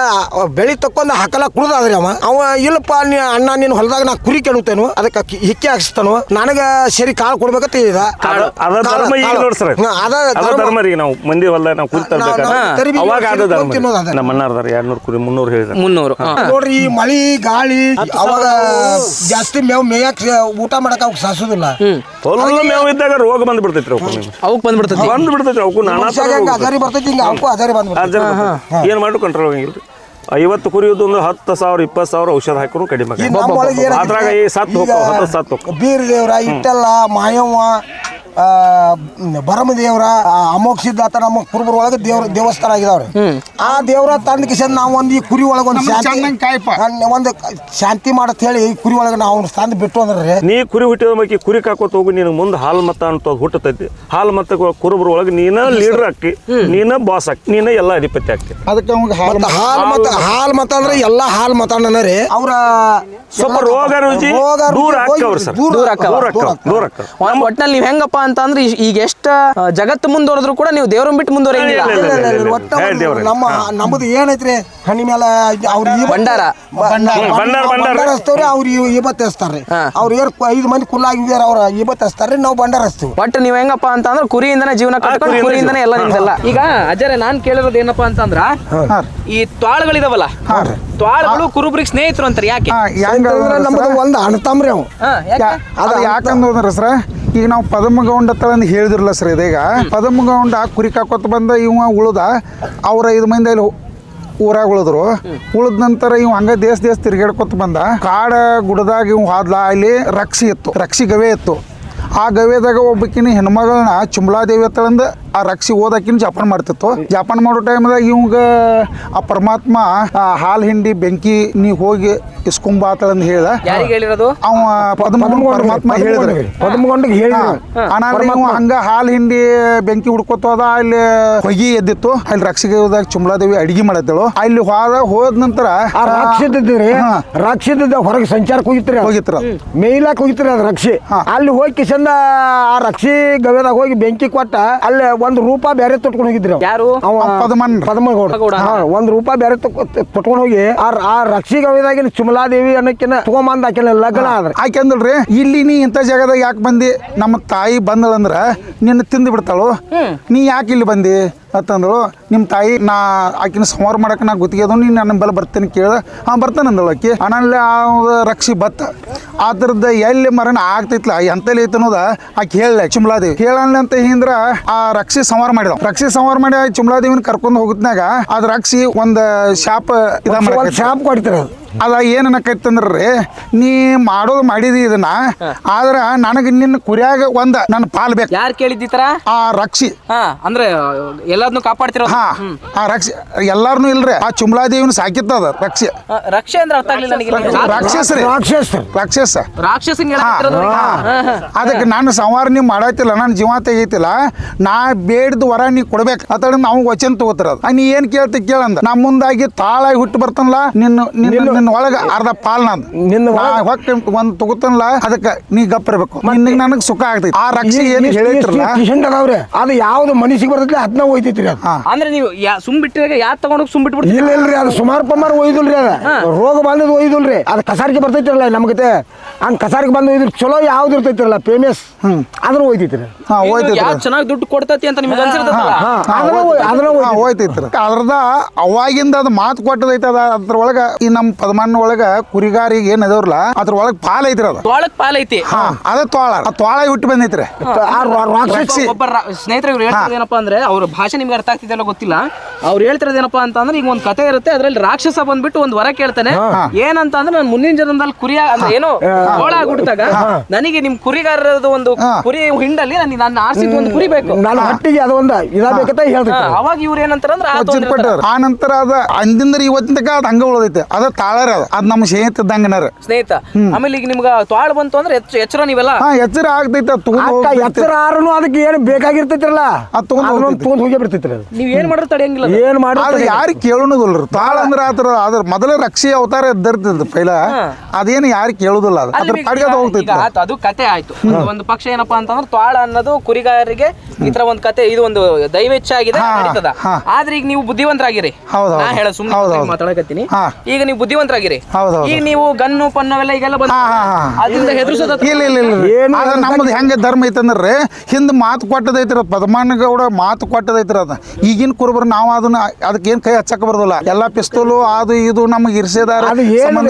ಬೆಳಿ ತಕ್ಕೊಂಡ ಹಕಲ ಕುಡ್ದಾದ್ರಿ ಅವ. ಅವ ಇಲ್ಲಪ್ಪ ನೀ ಅಣ್ಣ ನಿನ್ನ ಹೊಲದಾಗ ನಾ ಕುರಿ ಕೆಡುತ್ತೇನು ಅದಕ್ಕೆ ಹಿಕ್ಕಿ ಹಾಕ್ಸ್ತಾನು. ನನಗ ಸರಿ ಕಾಳು ಕೊಡ್ಬೇಕಂತ ಹೇಳಿದ ಅದ- ಅದ ಧರ್ಮ ಈಗ. ನೋಡಿ ಸರ್. ಅದ ಅದ ಧರ್ಮ. ರೀ ನಾವು ಮಂದಿ ಹೊಲ್ದಾಗ ನಾವು ಕುರಿ ತರ್ಬೇಕಾದ್ರೆ. ಅವಾಗ ಅದ ಧರ್ಮ ಅದ. ನಮ್ಮ ಅಣ್ಣಾರ್ದಾರ ಎರಡ್ನೂರು ಕುರಿ ಮುನ್ನೂರು ಹೇಳಿದ ಮುನ್ನೂರು. ನೋಡ್ರಿ ಈ ಮಳಿ ಗಾಳಿ ಅವಾಗ ಜಾಸ್ತಿ ಮೇವ್ ಊಟ ಮಾಡಕ್ ಅವ್ಕ ಸಾಸುದಿಲ್ಲ? ಫುಲ್ ಮೇವು ಇದ್ದಾಗ ರೋಗ ಬಂದ್ ಬಿಡ್ತೈತ್ರಿ ಅವಕ್ಕೆ ಬಂದ್ಬಿಡ್ತೈತಿ. ಬಂದ್ ಬಿಡ್ತೈತಿ ಅವಕ್ಕೂ ನಾನಾ ಥರ ಹೆಂಗ್ ಅದಾರಿ ಬರ್ತೈತಿ ಹಿಂಗ ಅವಕ್ಕೂ ಅದಾರಿ ಬಂದ್ಬಿಡ್ತೈತಿ. ಅರ್ಜೆಂಟ್ ಏನ್ ಮಾಡು ಕಂಟ್ರೋಲ್ ಆಗಂಗಿಲ್ರಿ ಐವತ್ತು ಕುರಿಯೋದು ಒಂದು ಹತ್ತು ಸಾವಿರ ಇಪ್ಪತ್ತು ಸಾವಿರ ಔಷಧ ಹಾಕಿದ್ರು ಕಡಿಮೆ ಈ? ಅದ್ರಾಗ ಸತ್ತು ಹೋಗ್ತಾವ ಹತ್ತು ಸತ್ತು ಹೋಗ್ತಾವ. ಬೀರ್ ದೇವ್ರ ಇಟ್ಟಲ್ಲ ಮಾಯವ್ವ ಭರಮ ದೇವ್ರ ಸಿದ್ಧಾತ ನಮ್ಮ ಕುರುಬರ ಒಳಗೆ ದೇವ್ರ ದೇವಸ್ಥಾನ ಆಗಿದಾವ್ರಿ. ಆ ದೇವ್ರ ತಂದ ಕಿಶನ್ ನಾವು ಒಂದು ಈ ಕುರಿ ಒಳಗೆ ಒಂದು ಶಾಂತಿ. ಒಂದು ಶಾಂತಿ ಮಾಡತ್ ಹೇಳಿ ಈ ಕುರಿ ಒಳಗೆ ನಾವು ಅವ್ನ ತಂದು ಬಿಟ್ಟು ಅಂದ್ರೆ ನೀ ಕುರಿ ಹುಟ್ಟಿದ ಮಕ್ಕಿ ಕುರಿ ಕಾಕೋತ ಹೋಗಿ ನಿನಗೆ ಮುಂದೆ ಹಾಲು ಮತ ಅಂತ ಹುಟ್ಟತೈತಿ. ಹಾಲು ಮತ ಕುರುಬ್ರ ಒಳಗೆ ನೀನ ಲೀಡರ್ ಆಗ್ತಿ ನೀನ ಬಾಸ್ ಆಗ್ತಿ ನೀನ ಎಲ್ಲ ಅಧಿಪತಿ ಆಗ್ತಿ ಅದಕ್ಕೆ ಹಾಲ್ ಮತ ಹಾಲ್ ಮತ ಅಂದ್ರೆ ಎಲ್ಲ ಹಾಲ್ ಮತ ರೀ. ಅವ್ರ ಸ್ವಲ್ಪ ರೋಗ ರುಚಿ ದೂರ ಸರ್. ದೂರ ದೂರ ಒಟ್ನಲ್ಲಿ ನೀವ್ ಹೆಂಗಪ್ಪ ಅಂತ ಅಂದ್ರೆ ಈಗ ಎಷ್ಟ ಜಗತ್ತು ಮುಂದುವರೆದ್ರು ಕೂಡ ನೀವು ದೇವ್ರ ಬಿಟ್ಟು ಮುಂದುವರೆಯಂಗಿಲ್ಲ. ನಮ್ಮ ನಮ್ಮದು ಏನೈತ್ರಿ? ಹಣ್ಣಿನ ಮೇಲೆ ಅವ್ರ ಭಂಡಾರ. ಭಂಡಾರ. ಹಚ್ತೇವ್ರಿ ಅವ್ರ ಇವತ್ತು ಹಚ್ತಾರ್ರಿ. ಅವ್ರ ಏರ್ ಐದು ಮಂದಿ ಕುಲ್ಲಾಗಿದ್ದಾರೆ ಅವ್ರ ಇವತ್ತು ಹಚ್ತಾರ್ರಿ ನಾವು ಭಂಡಾರ ಹಚ್ತೀವಿ. ಒಟ್ಟು ನೀವ್ ಹೆಂಗಪ್ಪ ಅಂತ ಅಂದ್ರೆ ಕುರಿಯಿಂದನೇ ಜೀವನ ಕಟ್ಕೊಂಡು ಕುರಿಯಿಂದ ಕುರಿಯಿಂದನೇ ಎಲ್ಲ ನಿಮ್ದೆಲ್ಲ ಈಗ ಅಜರೆ ನಾನ್ ಕೇಳಿರೋದು ಏನಪ್ಪಾ ಅಂತಂದ್ರ ಈ ತ್ವಾಳಗಳಿದಾವಲ್ಲ. ತ್ವಾಳಗಳು ಕುರುಬ್ರಿಗೆ ಸ್ನೇಹಿತರು ಅಂತಾರೆ ಯಾಕೆ? ಹೆಂಗ ಒಂದು ಅಣ್ತಮ್ರಿ ಅವ್. ಹಾ, ಯಾಕೆ? ಅದು ಯಾಕಂದ್ರೆ ಸರ ಈಗ ನಾವು ಪದಮಗೌಂಡ ಅಂತ ಹೇಳಿದ್ರಲ್ಲ ಸರ್ ಇದೀಗ ಪದಮಗೌಂಡ ಕುರಿ ಕಾಕೋತ ಬಂದ ಇವ ಉಳ್ದ ಅವ್ರ ಐದು ಮಂದಿ ಅಲ್ಲಿ ಊರಾಗ ಉಳಿದ್ರು. ಉಳಿದ ನಂತರ ಇವ್ ಹಂಗ ದೇಶ ದೇಶ ತಿರ್ಗಾಡ್ಕೊತ ಬಂದ. ಕಾಡ ಗುಡದಾಗ ಇವ್ ಹಾದ್ಲ ಅಲ್ಲಿ ರಕ್ಷಿ ಇತ್ತು ರಕ್ಷಿ ಗವೆ ಇತ್ತು. ಆ ಗವೆದಾಗ ಒಬ್ಬಕಿನ ಹೆಣ್ಮಗಳನ್ನ ಚುಮ್ಲಾದೇವಿ ಅಂತಂದ ಆ ರಕ್ಷಿ ಓದಕಿನ ಜಾಪಾನ್ ಮಾಡ್ತಿತ್ತು. ಜಾಪಾನ್ ಮಾಡೋ ಟೈಮ್ದಾಗ ಇವಂಗ ಆ ಪರಮಾತ್ಮ ಆ ಹಾಲು ಹಿಂಡಿ ಬೆಂಕಿ ನೀ ಹೋಗಿ ಇಸ್ಕೊಂಬ ಆತಳಂದ್ ಹೇಳ್ದ ಯಾರಿಗೆ ಹೇಳಿರೋದು? ಅವ ಪರಮಾತ್ಮ ಹೇಳಿದ್ರು. ಹಂಗ ಹಾಲ್ ಹಿಂಡಿ ಬೆಂಕಿ ಹುಡ್ಕೋತೋದ ಅಲ್ಲಿ ಹೊಗಿ ಎದ್ದಿತ್ತು. ಅಲ್ಲಿ ರಕ್ಷಿದಾಗ ಚುಮ್ಲಾದೇವಿ ಅಡಿಗೆ ಮಾಡತ್ತಳು ಅಲ್ಲಿ ಹೋದ ಹೋದ ನಂತರ ಆ ರಾಕ್ಷಿದ್ರಿ ಹಾ. ರಾಕ್ಷಿದ್ದ ಹೊರಗೆ ಸಂಚಾರ ಹೋಗಿತ್ರಿ ಅದು. ಹೋಗಿತ್ರ ಮೇಯ್ಲಾಕ್ ಹೋಗಿತ್ರಿ ಅದು ರಕ್ಷಿ. ಅಲ್ಲಿ ಹೋಗಿ ಕಿಶಂದ ಆ ರಕ್ಷಿ ಗವ್ಯದಾಗ ಹೋಗಿ ಬೆಂಕಿ ಕೊಟ್ಟ ಅಲ್ಲಿ ಒಂದ್ ರೂಪ ಬೇರೆ ತೊಟ್ಕೊಂಡು ಹೋಗಿದ್ರಿ. ಯಾರು? ಅವ ಪದ್ಮನ್. ಪದ್ಮಗೌಡ. ಹಾ, ಒಂದ್ ರೂಪಾಯಿ ಬೇರೆ ತೊಟ್ಕೊಂಡು ಹೋಗಿ ಆ ಆ ರಕ್ಷಿ ಗವ್ಯದಾಗಿನ ಚುಮಲಾದೇವಿ ಅನ್ನಕ್ಕಿನ ತಗೊಂಬಂದ ಆಕಿನ ಲಗ್ನ ಆದ್ರೆ. ಆಕೆಂದಳ್ರಿ ಇಲ್ಲಿ ನೀ ಇಂಥ ಜಾಗದಾಗ ಯಾಕೆ ಬಂದಿ? ನಮ್ಮ ತಾಯಿ ಬಂದಳಂದ್ರ ನಿನ್ನ ತಿಂದು ಬಿಡ್ತಾಳು. ನೀ ಯಾಕೆ ಇಲ್ಲಿ ಬಂದಿ? ಅಂತಂದಳು ನಿಮ್ಮ ತಾಯಿ ನಾ ಆಕಿನ ಸಂಹಾರ ಮಾಡಕ್ಕೆ ನಾ ಗುತ್ತಿಗೆ ಅದು ನೀನು ನನ್ನ ಬಲ ಬರ್ತೇನೆ ಕೇಳ. ಹಾಂ ಬರ್ತಾನೆ ಅಂದಳು ಆಕಿ. ಅಣ್ಣಲ್ಲೇ ಆ ರಕ್ಷಿ ಬತ್ತ ಅದ್ರದ್ದು ಎಲ್ಲಿ ಮರಣ ಆಗ್ತೈತ್ಲ ಎಂತಲ್ಲಿ ಐತೆ ಅನ್ನೋದ ಆಕೆ ಹೇಳಲೆ ಚುಮ್ಲಾದೇವಿ. ಹೇಳಲ್ಲ ಅಂತ ಹಿಂದ್ರ ಆ ರಕ್ಷಿ ಸಂಹಾರ ಮಾಡಿದ ರಕ್ಷಿ ಸಂಹಾರ ಮಾಡಿ ಚುಮ್ಲಾದೇವಿನ ಕರ್ಕೊಂಡು ಹೋಗಿದ್ನಾಗ ಅದ್ ರಕ್ಷಿ ಒಂದು ಶಾಪ ಇದ. ಶಾಪ್ ಕೊಡ್ತೀರಿ ಅದು ಅದ ಏನ್ ರೀ ನೀ ಮಾಡೋದು ಮಾಡಿದಿ ಇದನ್ನ ಆದ್ರ ನನಗೆ ನಿನ್ನ ಕುರಿಯಾಗ ಒಂದ ನನ್ನ ಪಾಲ್ ಬೇಕು. ಯಾರು ಕೇಳಿದ್ದಿತ್ತರ ಆ ರಕ್ಷಿ. ಹಾ ಅಂದ್ರೆ ಎಲ್ಲದನ್ನು ಕಾಪಾಡ್ತಿರೋ ಹಾ ಆ ರಕ್ಷಿ ಎಲ್ಲಾರ್ನು ಇಲ್ರಿ ಆ ಚುಮಲಾದೇವನ ಸಾಕಿತ್ತ ಅದ ರಕ್ಷಿ. ರಕ್ಷೆ ಅಂದ್ರೆ ಅರ್ಥ ಆಗ್ಲಿಲ್ಲ ನನಗೆ ರಾಕ್ಷಸ. ರಾಕ್ಷಸ ರಾಕ್ಷಸ. ರಾಕ್ಷಸ ರಾಕ್ಷಸಂಗ್ ಹಾ, ಅದಕ್ಕೆ ನಾನು ಸಂವಾರ ನೀವು ಮಾಡತ್ತಿಲ್ಲ ನನ್ನ ಜೀವ ತೆಗೀತಿಲ್ಲ ನಾ ಬೇಡ್ದು ವರ ನೀ ಕೊಡ್ಬೇಕು. ಅತಡ ನಾವು ವಚನ ತಗೋತಿರೋದು. ನೀ ಏನ್ ಕೇಳ್ತಿ ಕೇಳಂದ. ನಾ ಮುಂದಾಗಿ ತಾಳಾಗಿ ಹುಟ್ಟು ಬರ್ತಾನಲ್ಲ ನಿನ್ನ ನಿನ್ನ ನಿನ್ನ ಒಳಗ ಅರ್ಧ ಪಾಲ್ ನಂದು. ನಿನ್ನ ನಾ ಹೊಕ್ಕ ಒಂದ್ ತಗೋತನಲ್ಲ ಅದಕ್ಕೆ ನೀ ಗಪ್ ಇರ್ಬೇಕು. ನಿನ್ನ ನನಗೆ ಸುಖ ಆಗ್ತೈತಿ. ಆ ರಕ್ಷೆ ಏನು ಅದಾವ್ರಿ? ಅದು ಯಾವ್ದು ಮನಸ್ಸಿಗೆ ಬರ್ತೈತಿ ಅದನ್ನ ಒಯ್ತೈತಿ ಅದು. ಅಂದ್ರೆ ನೀವು ಯಾ ಸುಮ್ ಬಿಟ್ಟಿರಾಗ ಯಾರು ತಗೊಂಡೋಗಿ ಸುಮ್ ಬಿಟ್ಬಿಡ್ತೀರಿ? ಇಲ್ಲ ಇಲ್ರಿ ಅದು ಸುಮಾರು ಪಮಾರ್ ಒಯ್ದುಲ್ರಿ ಅದ. ರೋಗ ಬಂದದ ಒಯ್ದುಲ್ರಿ. ಅದು ಕಸಾರಿಗೆ ಬರ್ತೈತಿರಲ್ಲ ನಮ್ಗತೆ ಹಂಗ್ ಕಸಾರಿಗೆ ಬಂದು ಇದ್ರ ಚಲೋ ಯಾವ್ದು ಇರ್ತೈತಿರಲ್ಲ ಫೇಮಸ್ ಅದನ್ನ ಒಯ್ತೈತ್ರಿ ಹಾ ಹೋಯ್ತೈತಿ ಯಾವ್ದು ಚೆನ್ನಾಗಿ ದುಡ್ಡು ಕೊಡ್ತೈತಿ ಅಂತ ನಿಮ್ಗೆ ಅನ್ಸಿರ್ತದಲ್ಲ? ಅದನ್ನ ಹೋಯ್ತೈತ್ರಿ. ಅದ್ರದ ಅವಾಗಿಂದ ಅದು ಮಾತು ಕೊಟ್ಟದೈತೆ ಅದ ಅದ್ರೊಳಗ ಈ ನಮ್ಮ ಪದಮಾನ ಒಳಗ ಕುರಿಗಾರಿಗೆ ಏನ್ ಅದಾವ್ರಲ್ಲ ಅದ್ರೊಳಗ ಪಾಲ್ ಐತ್ರಿ ಅದು. ತೋಳಕ್ ಪಾಲೈತಿ ಹಾ ಅದ ತೋಳ. ಆ ತೋಳ ಬಿಟ್ಟು ಬಂದೈತ್ರಿ. ರಾಕ್ಷಸಿ. ಒಬ್ಬ ಸ್ನೇಹಿತರು ಇವ್ರು ಅಂದ್ರೆ ಅವ್ರ ಭಾಷೆ ನಿಮ್ಗೆ ಅರ್ಥ ಆಗ್ತಿದೆಲ್ಲ ಗೊತ್ತಿಲ್ಲ. ಅವ್ರು ಹೇಳ್ತಿರೋದೇನಪ್ಪ ಅಂತ ಅಂದ್ರೆ ಈಗ ಒಂದು ಕತೆ ಇರುತ್ತೆ ಅದ್ರಲ್ಲಿ ರಾಕ್ಷಸ ಬಂದ್ಬಿಟ್ಟು ಒಂದು ವರ ಕೇಳ್ತಾನೆ. ಏನಂತ ಅಂದ್ರೆ ನಾನು ಮುಂದಿನ ಜನ್ಮದಲ್ಲಿ ಕುರಿಯ ಅಂದ್ರೆ ಏನೋ ತೋಳ ಆಗ್ಬಿಡ್ತಾಗ ನನಗೆ ನಿಮ್ ಕುರಿಗಾರರದ ಒಂದು ಕುರಿ ಹಿಂಡಲ್ಲಿ ನನಗೆ ನನ್ನ ಆರ್ಸಿದ ಒಂದು ಕುರಿ ಬೇಕು. ನಾನು ಹಟ್ಟಿಗೆ ಅದು ಒಂದು ಇದಾಗಬೇಕಂತ ಹೇಳ್ತೀನಿ ಅವಾಗ ಇವ್ರು ಏನಂತಾರ ಅಂದ್ರೆ. ಆ ನಂತರ ಅದ ಅಂದಿಂದ ಇವತ್ತಿನ ತನಕ ಅದು ಹಂಗ ಉಳಿದೈತೆ. ಅದ ತಾಳರ ಅದ. ಅದ್ ನಮ್ಮ ಸ್ನೇಹಿತ ಇದ್ದಂಗನಾರ. ಸ್ನೇಹಿತ. ಆಮೇಲೆ ಈಗ ನಿಮ್ಗ ತಾಳ್ ಬಂತು ಅಂದ್ರೆ ಹೆಚ್ಚು ಎಚ್ಚರ ನೀವೆಲ್ಲ? ಹಾ ಎಚ್ಚರ ಆಗ್ತೈತೆ. ಎತ್ತರ ಆರುನು ಅದಕ್ಕೆ ಏನು ಬೇಕಾಗಿರ್ತೈತಿರಲ್ಲ? ಅದ್ ತಗೊಂಡ್. ತಗೊಂಡ್ ಹೋಗೇ ಬಿಡ್ತೈತ್ರಿ ಅದು. ನೀವ್ ಏನ್ ಮಾಡಿದ್ರು ತಡೆಯಂಗಿಲ್ಲ ಏನು ಮಾಡಿ ಅದು ಯಾರು ಕೇಳೋದಿಲ್ರಿ ತಾಳ ಅಂದ್ರ ಆತರ ಅದ್ರ ಮೊದಲ ರಕ್ಷೆ ಅವತಾರ ಇದ್ದಿರ್ತದ ಪೈಲ. ಅದೇನು ಯಾರು ಕೇಳೋದಿಲ್ಲ ಅದು. ಅದ್ರ ಈಗ- ಪಾಡಿಗೆ ಅದು ಹೋಗ್ತೈತಿ ಕತೆ ಆಯ್ತು. ಒಂದು ಪಕ್ಷ ಏನಪ್ಪಾ ಅಂತಂದ್ರೆ ತ್ವಾಳ ಅನ್ನೋದು ಕುರಿಗಾರರಿಗೆ ಈ ತರ ಒಂದು ಕತೆ ಇದು ಒಂದು ದೈವೇಚ್ಛ ಆಗಿದೆ ನಡೀತದ. ಆದ್ರೆ ಈಗ ನೀವು ಬುದ್ಧಿವಂತರಾಗಿರಿ. ನಾ ಹೇಳ ಹೌದ್ ಸುಮ್ಮನೆ ಮಾತಾಡಕತ್ತೀನಿ. ಈಗ ನೀವು ಬುದ್ಧಿವಂತರಾಗಿರಿ. ಈಗ ನೀವು ಗನ್ನು ಪನ್ನವೆಲ್ಲ ಈಗೆಲ್ಲ ಬಂದ. ಅದರಿಂದ ಹೆದರ್ಸೋದ ಇಲ್ಲ ಇಲ್ಲ ಇಲ್ಲ ಏನು ನಮ್ಮದು ಹೆಂಗೆ ಧರ್ಮ ಐತಂದ್ರೆ ಹಿಂದ್ ಮಾತು ಕೊಟ್ಟದೈತಿರ ಪದ್ಮಾನ ಗೌಡ ಮಾತು ಕೊಟ್ಟದೈತಿರ ಅದ ಈಗಿನ ಕುರುಬರು ನಾವು ಅದನ್ನ ಅದಕ್ಕೆ ಏನು ಕೈ ಹಚ್ಚಕ್ಕೆ ಬರೋದಿಲ್ಲ. ಎಲ್ಲ ಪಿಸ್ತೂಲು ಅದು ಇದು ನಮಗೆ ಇರ್ಸೇದಾರ.